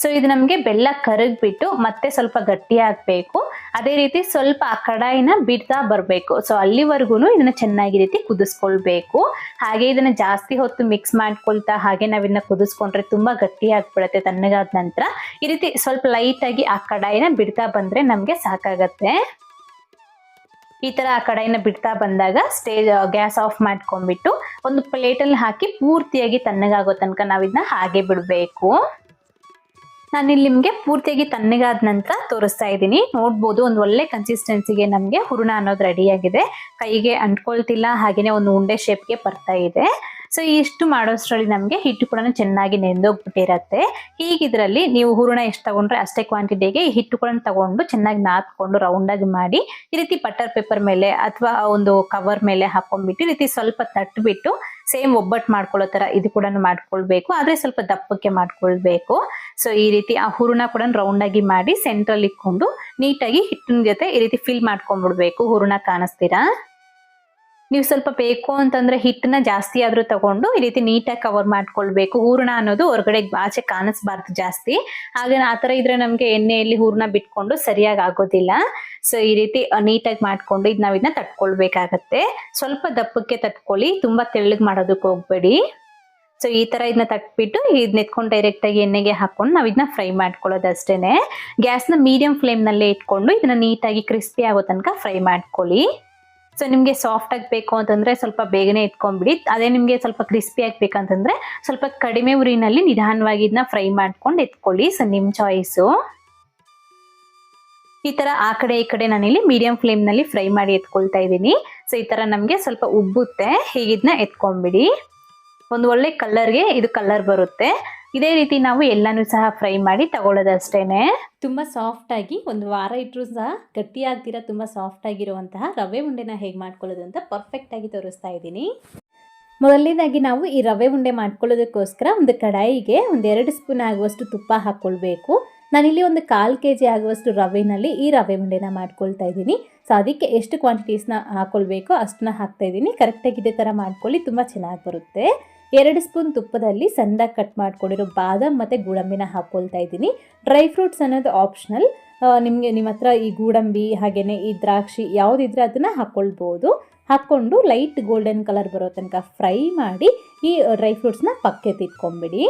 ಸೊ ಇದು ನಮಗೆ ಬೆಲ್ಲ ಕರಗ್ಬಿಟ್ಟು ಮತ್ತೆ ಸ್ವಲ್ಪ ಗಟ್ಟಿ ಆಗ್ಬೇಕು ಅದೇ ರೀತಿ ಸ್ವಲ್ಪ ಆ ಕಡಾಯಿನ ಬಿಡ್ತಾ ಬರಬೇಕು. ಸೊ ಅಲ್ಲಿವರೆಗೂ ಇದನ್ನ ಚೆನ್ನಾಗಿ ರೀತಿ ಕುದಿಸ್ಕೊಳ್ಬೇಕು. ಹಾಗೆ ಇದನ್ನ ಜಾಸ್ತಿ ಹೊತ್ತು ಮಿಕ್ಸ್ ಮಾಡ್ಕೊಳ್ತಾ ಹಾಗೆ ನಾವಿನ್ನ ಕುದಿಸ್ಕೊಂಡ್ರೆ ತುಂಬಾ ಗಟ್ಟಿ ಆಗ್ಬಿಡುತ್ತೆ ತಣ್ಣಗಾದ ನಂತರ. ಈ ರೀತಿ ಸ್ವಲ್ಪ ಲೈಟ್ ಆಗಿ ಆ ಕಡಾಯಿನ ಬಿಡ್ತಾ ಬಂದ್ರೆ ನಮ್ಗೆ ಸಾಕಾಗತ್ತೆ. ಈ ತರ ಆ ಕಡಾಯಿನ ಬಿಡ್ತಾ ಬಂದಾಗ ಸ್ಟೇಜ್ ಗ್ಯಾಸ್ ಆಫ್ ಮಾಡ್ಕೊಂಡ್ಬಿಟ್ಟು ಒಂದು ಪ್ಲೇಟಲ್ಲಿ ಹಾಕಿ ಪೂರ್ತಿಯಾಗಿ ತಣ್ಣಗಾಗೋ ತನಕ ನಾವಿದನ್ನ ಹಾಗೆ ಬಿಡಬೇಕು. ನಾನಿಲ್ಲಿ ನಿಮಗೆ ಪೂರ್ತಿಯಾಗಿ ತಣ್ಣಗಾದ ನಂತರ ತೋರಿಸ್ತಾ ಇದ್ದೀನಿ. ನೋಡ್ಬೋದು ಒಂದು ಒಳ್ಳೆ ಕನ್ಸಿಸ್ಟೆನ್ಸಿಗೆ ನಮಗೆ ಹುರುಣ ಅನ್ನೋದು ರೆಡಿಯಾಗಿದೆ ಕೈಗೆ ಅಂಟ್ಕೊಳ್ತಿಲ್ಲ ಹಾಗೆಯೇ ಒಂದು ಉಂಡೆ ಶೇಪ್ಗೆ ಬರ್ತಾ ಇದೆ. ಸೊ ಇಷ್ಟು ಮಾಡೋಷ್ಟರಲ್ಲಿ ನಮಗೆ ಹಿಟ್ಟು ಕೂಡ ಚೆನ್ನಾಗಿ ನೆಂದೋಗ್ಬಿಟ್ಟಿರತ್ತೆ. ಹೀಗಿದ್ರಲ್ಲಿ ನೀವು ಹೂರಣ ಎಷ್ಟು ತಗೊಂಡ್ರೆ ಅಷ್ಟೇ ಕ್ವಾಂಟಿಟಿಗೆ ಹಿಟ್ಟು ಕೂಡ ತಗೊಂಡು ಚೆನ್ನಾಗಿ ನಾದ್ಕೊಂಡು ರೌಂಡಾಗಿ ಮಾಡಿ, ಈ ರೀತಿ ಬಟರ್ ಪೇಪರ್ ಮೇಲೆ ಅಥವಾ ಒಂದು ಕವರ್ ಮೇಲೆ ಹಾಕೊಂಡ್ಬಿಟ್ಟು, ಈ ರೀತಿ ಸ್ವಲ್ಪ ತಟ್ಬಿಟ್ಟು ಸೇಮ್ ಒಬ್ಬಟ್ಟು ಮಾಡ್ಕೊಳ್ಳೋ ತರ ಇದು ಕೂಡ ಮಾಡ್ಕೊಳ್ಬೇಕು. ಆದ್ರೆ ಸ್ವಲ್ಪ ದಪ್ಪಕ್ಕೆ ಮಾಡ್ಕೊಳ್ಬೇಕು. ಸೊ ಈ ರೀತಿ ಆ ಹೂರಣ ಕೂಡ ರೌಂಡ್ ಆಗಿ ಮಾಡಿ ಸೆಂಟ್ರಲ್ಲಿ ಇಟ್ಕೊಂಡು ನೀಟಾಗಿ ಹಿಟ್ಟಿನ ಜೊತೆ ಈ ರೀತಿ ಫಿಲ್ ಮಾಡ್ಕೊಂಡ್ಬಿಡ್ಬೇಕು. ಹೂರಣ ಕಾಣಿಸ್ತೀರಾ? ನೀವು ಸ್ವಲ್ಪ ಬೇಕು ಅಂತಂದ್ರೆ ಹಿಟ್ಟನ್ನ ಜಾಸ್ತಿ ಆದ್ರೂ ತಗೊಂಡು ಈ ರೀತಿ ನೀಟಾಗಿ ಕವರ್ ಮಾಡ್ಕೊಳ್ಬೇಕು. ಹೂರಣ ಅನ್ನೋದು ಹೊರಗಡೆ ಆಚೆ ಕಾಣಿಸ್ಬಾರ್ದು ಜಾಸ್ತಿ. ಹಾಗೆ ಆ ತರ ಇದ್ರೆ ನಮಗೆ ಎಣ್ಣೆಯಲ್ಲಿ ಹೂರಣ ಬಿಟ್ಕೊಂಡು ಸರಿಯಾಗಿ ಆಗೋದಿಲ್ಲ. ಸೊ ಈ ರೀತಿ ನೀಟಾಗಿ ಮಾಡ್ಕೊಂಡು ಇದು ನಾವು ಇದನ್ನ ತಟ್ಕೊಳ್ಬೇಕಾಗತ್ತೆ. ಸ್ವಲ್ಪ ದಪ್ಪಕ್ಕೆ ತಟ್ಕೊಳ್ಳಿ. ತುಂಬಾ ತೆಳ್ಳಗೆ ಮಾಡೋದಕ್ಕೆ ಹೋಗ್ಬೇಡಿ. ಸೊ ಈ ತರ ಇದನ್ನ ತಟ್ಬಿಟ್ಟು ಇದನ್ನ ಎತ್ಕೊಂಡು ಡೈರೆಕ್ಟ್ ಆಗಿ ಎಣ್ಣೆಗೆ ಹಾಕೊಂಡು ನಾವು ಇದನ್ನ ಫ್ರೈ ಮಾಡ್ಕೊಳ್ಳೋದು ಅಷ್ಟೇನೆ ಗ್ಯಾಸ್ನ ಮೀಡಿಯಂ ಫ್ಲೇಮ್ ನಲ್ಲೇ ಇಟ್ಕೊಂಡು ಇದನ್ನ ನೀಟಾಗಿ ಕ್ರಿಸ್ಪಿ ಆಗೋ ತನಕ ಫ್ರೈ ಮಾಡ್ಕೊಳ್ಳಿ. ಸೊ ನಿಮಗೆ ಸಾಫ್ಟ್ ಆಗಿ ಬೇಕು ಅಂತಂದರೆ ಸ್ವಲ್ಪ ಬೇಗನೆ ಇಟ್ಕೊಂಡ್ಬಿಡಿ ಅದೇ ನಿಮಗೆ ಸ್ವಲ್ಪ ಕ್ರಿಸ್ಪಿ ಆಗ್ಬೇಕಂತಂದ್ರೆ ಸ್ವಲ್ಪ ಕಡಿಮೆ ಉರಿನಲ್ಲಿ ನಿಧಾನವಾಗಿ ಇದನ್ನ ಫ್ರೈ ಮಾಡ್ಕೊಂಡು ಎತ್ಕೊಳ್ಳಿ. ಸೊ ನಿಮ್ಮ ಚಾಯ್ಸು ಈ ಥರ ಆ ಕಡೆ, ಈ ಕಡೆ ನಾನಿಲ್ಲಿ ಮೀಡಿಯಂ ಫ್ಲೇಮ್ನಲ್ಲಿ ಫ್ರೈ ಮಾಡಿ ಎತ್ಕೊಳ್ತಾ ಇದ್ದೀನಿ. ಸೊ ಈ ಥರ ನಮಗೆ ಸ್ವಲ್ಪ ಉಬ್ಬುತ್ತೆ. ಹೀಗಿದನ್ನ ಎತ್ಕೊಂಡ್ಬಿಡಿ. ಒಂದು ಒಳ್ಳೆ ಕಲ್ಲರ್ಗೆ ಇದು ಕಲರ್ ಬರುತ್ತೆ. ಇದೇ ರೀತಿ ನಾವು ಎಲ್ಲಾನು ಸಹ ಫ್ರೈ ಮಾಡಿ ತಗೊಳ್ಳೋದಷ್ಟೇನೆ. ತುಂಬ ಸಾಫ್ಟಾಗಿ ಒಂದು ವಾರ ಇಟ್ಟರೂ ಸಹ ಗಟ್ಟಿಯಾಗ್ದಿರ ತುಂಬ ಸಾಫ್ಟಾಗಿರುವಂತಹ ರವೆ ಉಂಡೆನ ಹೇಗೆ ಮಾಡ್ಕೊಳ್ಳೋದು ಅಂತ ಪರ್ಫೆಕ್ಟಾಗಿ ತೋರಿಸ್ತಾ ಇದ್ದೀನಿ. ಮೊದಲನೇದಾಗಿ ನಾವು ಈ ರವೆ ಉಂಡೆ ಮಾಡ್ಕೊಳ್ಳೋದಕ್ಕೋಸ್ಕರ ಒಂದು ಕಡಾಯಿಗೆ ಒಂದೆರಡು ಸ್ಪೂನ್ ಆಗುವಷ್ಟು ತುಪ್ಪ ಹಾಕ್ಕೊಳ್ಬೇಕು ನಾನಿಲ್ಲಿ ಒಂದು ಕಾಲು ಕೆ ಜಿ ಆಗುವಷ್ಟು ರವೆನಲ್ಲಿ ಈ ರವೆ ಉಂಡೆನ ಮಾಡ್ಕೊಳ್ತಾ ಇದ್ದೀನಿ. ಸೊ ಅದಕ್ಕೆ ಎಷ್ಟು ಕ್ವಾಂಟಿಟೀಸ್ನ ಹಾಕ್ಕೊಳ್ಬೇಕೋ ಅಷ್ಟನ್ನ ಹಾಕ್ತಾ ಇದ್ದೀನಿ. ಕರೆಕ್ಟಾಗಿ ಇದೇ ಥರ ಮಾಡ್ಕೊಳ್ಳಿ, ತುಂಬ ಚೆನ್ನಾಗಿ ಬರುತ್ತೆ. ಎರಡು ಸ್ಪೂನ್ ತುಪ್ಪದಲ್ಲಿ ಸಣ್ಣದಾಗಿ ಕಟ್ ಮಾಡ್ಕೊಂಡಿರೋ ಬಾದಾಮ್ ಮತ್ತು ಗೋಡಂಬಿನ ಹಾಕ್ಕೊಳ್ತಾ ಇದ್ದೀನಿ. ಡ್ರೈ ಫ್ರೂಟ್ಸ್ ಅನ್ನೋದು ಆಪ್ಷನಲ್ ನಿಮಗೆ ನಿಮ್ಮ ಹತ್ರ ಈ ಗೋಡಂಬಿ ಹಾಗೆಯೇ ಈ ದ್ರಾಕ್ಷಿ ಯಾವುದಿದ್ರೆ ಅದನ್ನು ಹಾಕ್ಕೊಳ್ಬೋದು ಹಾಕ್ಕೊಂಡು ಲೈಟ್ ಗೋಲ್ಡನ್ ಕಲರ್ ಬರೋ ತನಕ ಫ್ರೈ ಮಾಡಿ ಈ ಡ್ರೈ ಫ್ರೂಟ್ಸ್ನ ಪಕ್ಕೆ ತಿಟ್ಕೊಂಬಿಡಿ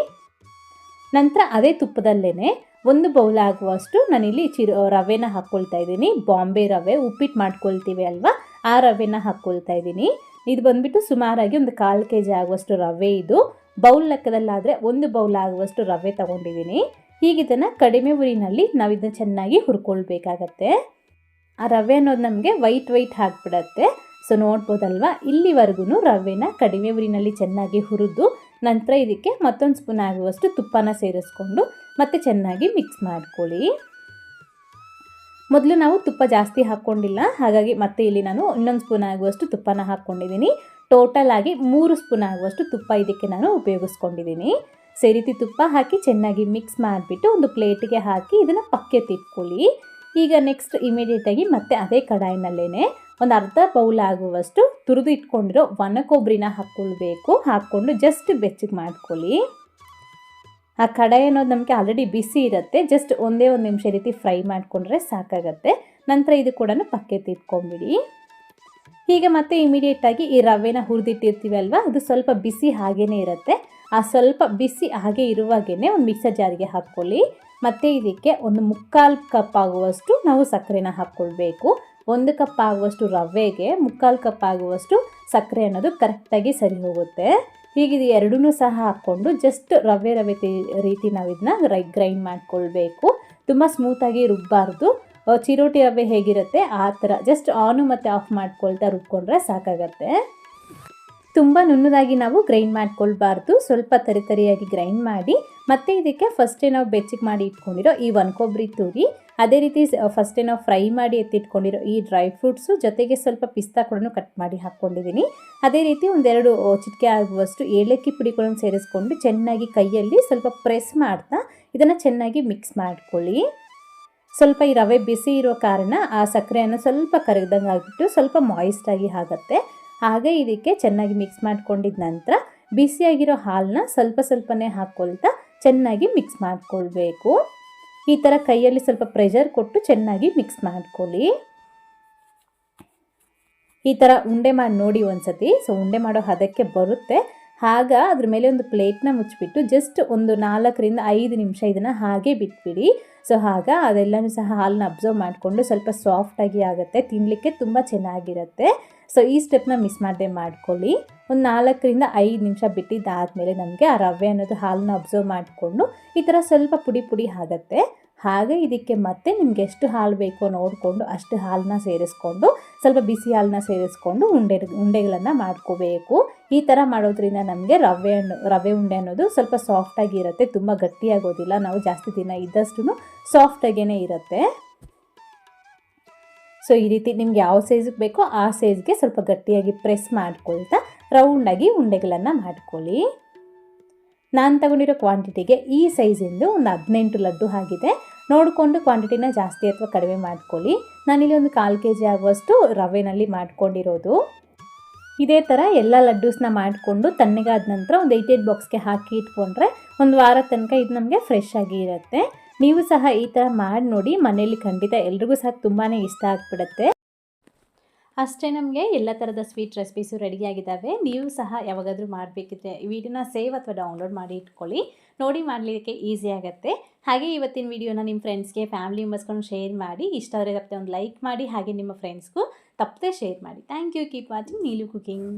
ನಂತರ ಅದೇ ತುಪ್ಪದಲ್ಲೇ ಒಂದು ಬೌಲ್ ಆಗುವಷ್ಟು ನಾನಿಲ್ಲಿ ಚಿರು ರವೆನ ಹಾಕ್ಕೊಳ್ತಾ ಇದ್ದೀನಿ. ಬಾಂಬೆ ರವೆ ಉಪ್ಪಿಟ್ಟು ಮಾಡ್ಕೊಳ್ತೀವಿ ಅಲ್ವಾ? ಆ ರವೆನ ಹಾಕ್ಕೊಳ್ತಾ ಇದ್ದೀನಿ. ಇದು ಬಂದ್ಬಿಟ್ಟು ಸುಮಾರಾಗಿ ಒಂದು ಕಾಲು ಕೆ ಜಿ ಆಗುವಷ್ಟು ರವೆ ಇದು. ಬೌಲ್ ಲೆಕ್ಕದಲ್ಲಾದರೆ ಒಂದು ಬೌಲ್ ಆಗುವಷ್ಟು ರವೆ ತಗೊಂಡಿದ್ದೀನಿ. ಹೀಗಿದನ್ನು ಕಡಿಮೆ ಉರಿನಲ್ಲಿ ನಾವು ಇದನ್ನ ಚೆನ್ನಾಗಿ ಹುರ್ಕೊಳ್ಬೇಕಾಗತ್ತೆ. ಆ ರವೆ ಅನ್ನೋದು ನಮಗೆ ವೈಟ್ ವೈಟ್ ಹಾಕ್ಬಿಡತ್ತೆ ಸೊ ನೋಡ್ಬೋದಲ್ವಾ? ಇಲ್ಲಿವರೆಗೂ ರವೆನ ಕಡಿಮೆ ಉರಿನಲ್ಲಿ ಚೆನ್ನಾಗಿ ಹುರಿದು ನಂತರ ಇದಕ್ಕೆ ಮತ್ತೊಂದು ಸ್ಪೂನ್ ಆಗುವಷ್ಟು ತುಪ್ಪನ ಸೇರಿಸ್ಕೊಂಡು ಮತ್ತೆ ಚೆನ್ನಾಗಿ ಮಿಕ್ಸ್ ಮಾಡ್ಕೊಳ್ಳಿ. ಮೊದಲು ನಾವು ತುಪ್ಪ ಜಾಸ್ತಿ ಹಾಕ್ಕೊಂಡಿಲ್ಲ. ಹಾಗಾಗಿ ಮತ್ತೆ ಇಲ್ಲಿ ನಾನು ಇನ್ನೊಂದು ಸ್ಪೂನ್ ಆಗುವಷ್ಟು ತುಪ್ಪನ ಹಾಕ್ಕೊಂಡಿದ್ದೀನಿ. ಟೋಟಲ್ ಆಗಿ ಮೂರು ಸ್ಪೂನ್ ಆಗುವಷ್ಟು ತುಪ್ಪ ಇದಕ್ಕೆ ನಾನು ಉಪಯೋಗಿಸ್ಕೊಂಡಿದ್ದೀನಿ. ಸೊ, ಈ ರೀತಿ ತುಪ್ಪ ಹಾಕಿ ಚೆನ್ನಾಗಿ ಮಿಕ್ಸ್ ಮಾಡಿಬಿಟ್ಟು ಒಂದು ಪ್ಲೇಟಿಗೆ ಹಾಕಿ ಇದನ್ನು ಪಕ್ಕೆ ತಿಕ್ಕೊಳ್ಳಿ ಈಗ ನೆಕ್ಸ್ಟ್ ಇಮಿಡಿಯೇಟಾಗಿ ಮತ್ತೆ ಅದೇ ಕಡಾಯಿನಲ್ಲೇ ಒಂದು ಅರ್ಧ ಬೌಲ್ ಆಗುವಷ್ಟು ತುರಿದು ಇಟ್ಕೊಂಡಿರೋ ಒಣ ಕೊಬ್ಬರಿನ ಹಾಕ್ಕೊಳ್ಬೇಕು. ಹಾಕ್ಕೊಂಡು ಜಸ್ಟ್ ಬೆಚ್ಚಗೆ ಮಾಡ್ಕೊಳ್ಳಿ. ಆ ಕಡಾಯಿ ಅನ್ನೋದು ನಮಗೆ ಆಲ್ರೆಡಿ ಬಿಸಿ ಇರುತ್ತೆ ಜಸ್ಟ್ ಒಂದೇ ಒಂದು ನಿಮಿಷ ರೀತಿ ಫ್ರೈ ಮಾಡಿಕೊಂಡ್ರೆ ಸಾಕಾಗತ್ತೆ. ನಂತರ ಇದು ಕೂಡ ಪಕ್ಕೆ ತಿಟ್ಕೊಂಬಿಡಿ ಹೀಗೆ ಮತ್ತೆ ಇಮಿಡಿಯೇಟಾಗಿ ಈ ರವೆನ ಹುರಿದಿಟ್ಟಿರ್ತೀವಿ ಅಲ್ವಾ, ಅದು ಸ್ವಲ್ಪ ಬಿಸಿ ಹಾಗೇ ಇರುತ್ತೆ. ಆ ಸ್ವಲ್ಪ ಬಿಸಿ ಹಾಗೆ ಇರುವಾಗೇ ಒಂದು ಮಿಕ್ಸರ್ ಜಾರಿಗೆ ಹಾಕ್ಕೊಳ್ಳಿ. ಮತ್ತು ಇದಕ್ಕೆ ಒಂದು ಮುಕ್ಕಾಲು ಕಪ್ ಆಗುವಷ್ಟು ನಾವು ಸಕ್ಕರೆನ ಹಾಕ್ಕೊಳ್ಬೇಕು. ಒಂದು ಕಪ್ ಆಗುವಷ್ಟು ರವೆಗೆ ಮುಕ್ಕಾಲು ಕಪ್ ಆಗುವಷ್ಟು ಸಕ್ಕರೆ ಅನ್ನೋದು ಕರೆಕ್ಟಾಗಿ ಸರಿ ಹೋಗುತ್ತೆ. ಹೀಗೆ ಇದು ಎರಡೂ ಸಹ ಹಾಕ್ಕೊಂಡು ಜಸ್ಟ್ ರವೆ ರವೆ ರೀತಿ ನಾವು ಇದನ್ನ ರೈ ಗ್ರೈಂಡ್ ಮಾಡ್ಕೊಳ್ಬೇಕು. ತುಂಬ ಸ್ಮೂತಾಗಿ ರುಬ್ಬಾರ್ದು. ಚಿರೋಟಿ ರವೆ ಹೇಗಿರುತ್ತೆ ಆ ಥರ ಜಸ್ಟ್ ಆನು ಮತ್ತು ಆಫ್ ಮಾಡ್ಕೊಳ್ತಾ ರುಬ್ಕೊಂಡ್ರೆ ಸಾಕಾಗತ್ತೆ. ತುಂಬ ನುಣ್ಣದಾಗಿ ನಾವು ಗ್ರೈಂಡ್ ಮಾಡ್ಕೊಳ್ಬಾರ್ದು. ಸ್ವಲ್ಪ ತರಿತರಿಯಾಗಿ ಗ್ರೈಂಡ್ ಮಾಡಿ ಮತ್ತೆ ಇದಕ್ಕೆ ಫಸ್ಟೇ ನಾವು ಬೆಚ್ಚಗೆ ಮಾಡಿ ಇಟ್ಕೊಂಡಿರೋ ಈ ಒಣ ಕೊಬ್ಬರಿ ತುರಿ ಅದೇ ರೀತಿ ಫಸ್ಟೇ ನಾವು ಫ್ರೈ ಮಾಡಿ ಎತ್ತಿಟ್ಕೊಂಡಿರೋ ಈ ಡ್ರೈ ಫ್ರೂಟ್ಸು ಜೊತೆಗೆ ಸ್ವಲ್ಪ ಪಿಸ್ತಾ ಕೂಡ ಕಟ್ ಮಾಡಿ ಹಾಕ್ಕೊಂಡಿದ್ದೀನಿ ಅದೇ ರೀತಿ ಒಂದೆರಡು ಚಿಟಿಕೆ ಆಗುವಷ್ಟು ಏಲಕ್ಕಿ ಪುಡಿಗಳನ್ನು ಸೇರಿಸ್ಕೊಂಡು ಚೆನ್ನಾಗಿ ಕೈಯಲ್ಲಿ ಸ್ವಲ್ಪ ಪ್ರೆಸ್ ಮಾಡ್ತಾ ಇದನ್ನು ಚೆನ್ನಾಗಿ ಮಿಕ್ಸ್ ಮಾಡಿಕೊಳ್ಳಿ. ಸ್ವಲ್ಪ ಈ ರವೆ ಬಿಸಿ ಇರೋ ಕಾರಣ ಆ ಸಕ್ಕರೆಯನ್ನು ಸ್ವಲ್ಪ ಕರಗ್ದಂಗೆ ಆಗಿಬಿಟ್ಟು ಸ್ವಲ್ಪ ಮಾಯಿಸ್ಟಾಗಿ ಆಗುತ್ತೆ. ಹಾಗೆ ಇದಕ್ಕೆ ಚೆನ್ನಾಗಿ ಮಿಕ್ಸ್ ಮಾಡ್ಕೊಂಡಿದ ನಂತರ ಬಿಸಿಯಾಗಿರೋ ಹಾಲನ್ನ ಸ್ವಲ್ಪ ಸ್ವಲ್ಪನೇ ಹಾಕ್ಕೊಳ್ತಾ ಚೆನ್ನಾಗಿ ಮಿಕ್ಸ್ ಮಾಡ್ಕೊಳ್ಬೇಕು. ಈ ಥರ ಕೈಯಲ್ಲಿ ಸ್ವಲ್ಪ ಪ್ರೆಷರ್ ಕೊಟ್ಟು ಚೆನ್ನಾಗಿ ಮಿಕ್ಸ್ ಮಾಡ್ಕೊಳ್ಳಿ. ಈ ಥರ ಉಂಡೆ ಮಾಡಿ ನೋಡಿ ಒಂದ್ಸತಿ. ಸೊ ಉಂಡೆ ಮಾಡೋ ಹದಕ್ಕೆ ಬರುತ್ತೆ. ಆಗ ಅದ್ರ ಮೇಲೆ ಒಂದು ಪ್ಲೇಟ್ನ ಮುಚ್ಚಿಬಿಟ್ಟು ಜಸ್ಟ್ ಒಂದು ನಾಲ್ಕರಿಂದ ಐದು ನಿಮಿಷ ಇದನ್ನು ಹಾಗೆ ಬಿಟ್ಬಿಡಿ. ಸೊ ಆಗ ಅದೆಲ್ಲನೂ ಸಹ ಹಾಲನ್ನ ಅಬ್ಸರ್ವ್ ಮಾಡಿಕೊಂಡು ಸ್ವಲ್ಪ ಸಾಫ್ಟಾಗಿ ಆಗುತ್ತೆ. ತಿನ್ನಲಿಕ್ಕೆ ತುಂಬ ಚೆನ್ನಾಗಿರುತ್ತೆ. ಸೊ ಈ ಸ್ಟೆಪ್ನ ಮಿಸ್ ಮಾಡದೆ ಮಾಡ್ಕೊಳ್ಳಿ. ಒಂದು ನಾಲ್ಕರಿಂದ ಐದು ನಿಮಿಷ ಬಿಟ್ಟಿದ್ದಾದಮೇಲೆ ನಮಗೆ ಆ ರವೆ ಅನ್ನೋದು ಹಾಲನ್ನ ಅಬ್ಸರ್ವ್ ಮಾಡಿಕೊಂಡು ಈ ಥರ ಸ್ವಲ್ಪ ಪುಡಿ ಪುಡಿ ಆಗುತ್ತೆ. ಹಾಗೆ ಇದಕ್ಕೆ ಮತ್ತೆ ನಿಮ್ಗೆ ಎಷ್ಟು ಹಾಲು ಬೇಕೋ ನೋಡಿಕೊಂಡು ಅಷ್ಟು ಹಾಲನ್ನ ಸೇರಿಸ್ಕೊಂಡು, ಸ್ವಲ್ಪ ಬಿಸಿ ಹಾಲನ್ನ ಸೇರಿಸ್ಕೊಂಡು ಉಂಡೆ, ಉಂಡೆಗಳನ್ನು ಮಾಡ್ಕೋಬೇಕು. ಈ ಥರ ಮಾಡೋದ್ರಿಂದ ನಮಗೆ ರವೆ ರವೆ ಉಂಡೆ ಅನ್ನೋದು ಸ್ವಲ್ಪ ಸಾಫ್ಟಾಗಿ ಇರುತ್ತೆ. ತುಂಬ ಗಟ್ಟಿಯಾಗೋದಿಲ್ಲ. ನಾವು ಜಾಸ್ತಿ ದಿನ ಇದ್ದಷ್ಟು ಸಾಫ್ಟಾಗೇ ಇರುತ್ತೆ. ಸೊ ಈ ರೀತಿ ನಿಮ್ಗೆ ಯಾವ ಸೈಜ್ಗೆ ಬೇಕೋ ಆ ಸೈಜ್ಗೆ ಸ್ವಲ್ಪ ಗಟ್ಟಿಯಾಗಿ ಪ್ರೆಸ್ ಮಾಡ್ಕೊಳ್ತಾ ರೌಂಡಾಗಿ ಉಂಡೆಗಳನ್ನು ಮಾಡ್ಕೊಳ್ಳಿ. ನಾನು ತಗೊಂಡಿರೋ ಕ್ವಾಂಟಿಟಿಗೆ ಈ ಸೈಜಿಂದು ಒಂದು ಹದಿನೆಂಟು ಲಡ್ಡು ಆಗಿದೆ. ನೋಡಿಕೊಂಡು ಕ್ವಾಂಟಿಟಿನ ಜಾಸ್ತಿ ಅಥವಾ ಕಡಿಮೆ ಮಾಡ್ಕೊಳ್ಳಿ. ನಾನಿಲ್ಲಿ ಒಂದು ಕಾಲು ಕೆ ಜಿ ಆಗುವಷ್ಟು ರವೆನಲ್ಲಿ ಮಾಡ್ಕೊಂಡಿರೋದು. ಇದೇ ಥರ ಎಲ್ಲ ಲಡ್ಡೂಸ್ನ ಮಾಡಿಕೊಂಡು ತಣ್ಣಗಾದ ನಂತರ ಒಂದು ಏಯ್ಟ್ ಏಟ್ ಬಾಕ್ಸ್ಗೆ ಹಾಕಿ ಇಟ್ಕೊಂಡ್ರೆ ಒಂದು ವಾರ ತನಕ ಇದು ನಮಗೆ ಫ್ರೆಶ್ ಆಗಿ ಇರುತ್ತೆ. ನೀವು ಸಹ ಈ ಥರ ಮಾಡಿ ನೋಡಿ, ಮನೆಯಲ್ಲಿ ಖಂಡಿತ ಎಲ್ರಿಗೂ ಸಹ ತುಂಬಾ ಇಷ್ಟ ಆಗ್ಬಿಡುತ್ತೆ. ಅಷ್ಟೇ ನಮಗೆ ಎಲ್ಲ ಥರದ ಸ್ವೀಟ್ ರೆಸಿಪೀಸು ರೆಡಿಯಾಗಿದ್ದಾವೆ ನೀವು ಸಹ ಯಾವಾಗಾದರೂ ಮಾಡಬೇಕಿದ್ರೆ ವಿಡಿಯೋನ ಸೇವ್ ಅಥವಾ ಡೌನ್ಲೋಡ್ ಮಾಡಿ ಇಟ್ಕೊಳ್ಳಿ. ನೋಡಿ ಮಾಡಲಿಕ್ಕೆ ಈಸಿ ಆಗುತ್ತೆ. ಹಾಗೆ ಇವತ್ತಿನ ವಿಡಿಯೋನ ನಿಮ್ಮ ಫ್ರೆಂಡ್ಸ್ಗೆ ಫ್ಯಾಮಿಲಿ ಮೆಂಬರ್ಸ್ಕೊಂಡು ಶೇರ್ ಮಾಡಿ ಇಷ್ಟ ಆದರೆ ತಪ್ಪದೆ ಒಂದು ಲೈಕ್ ಮಾಡಿ, ಹಾಗೆ ನಿಮ್ಮ ಫ್ರೆಂಡ್ಸ್ಗೂ ತಪ್ಪದೆ ಶೇರ್ ಮಾಡಿ. Thank you keep watching Neelu cooking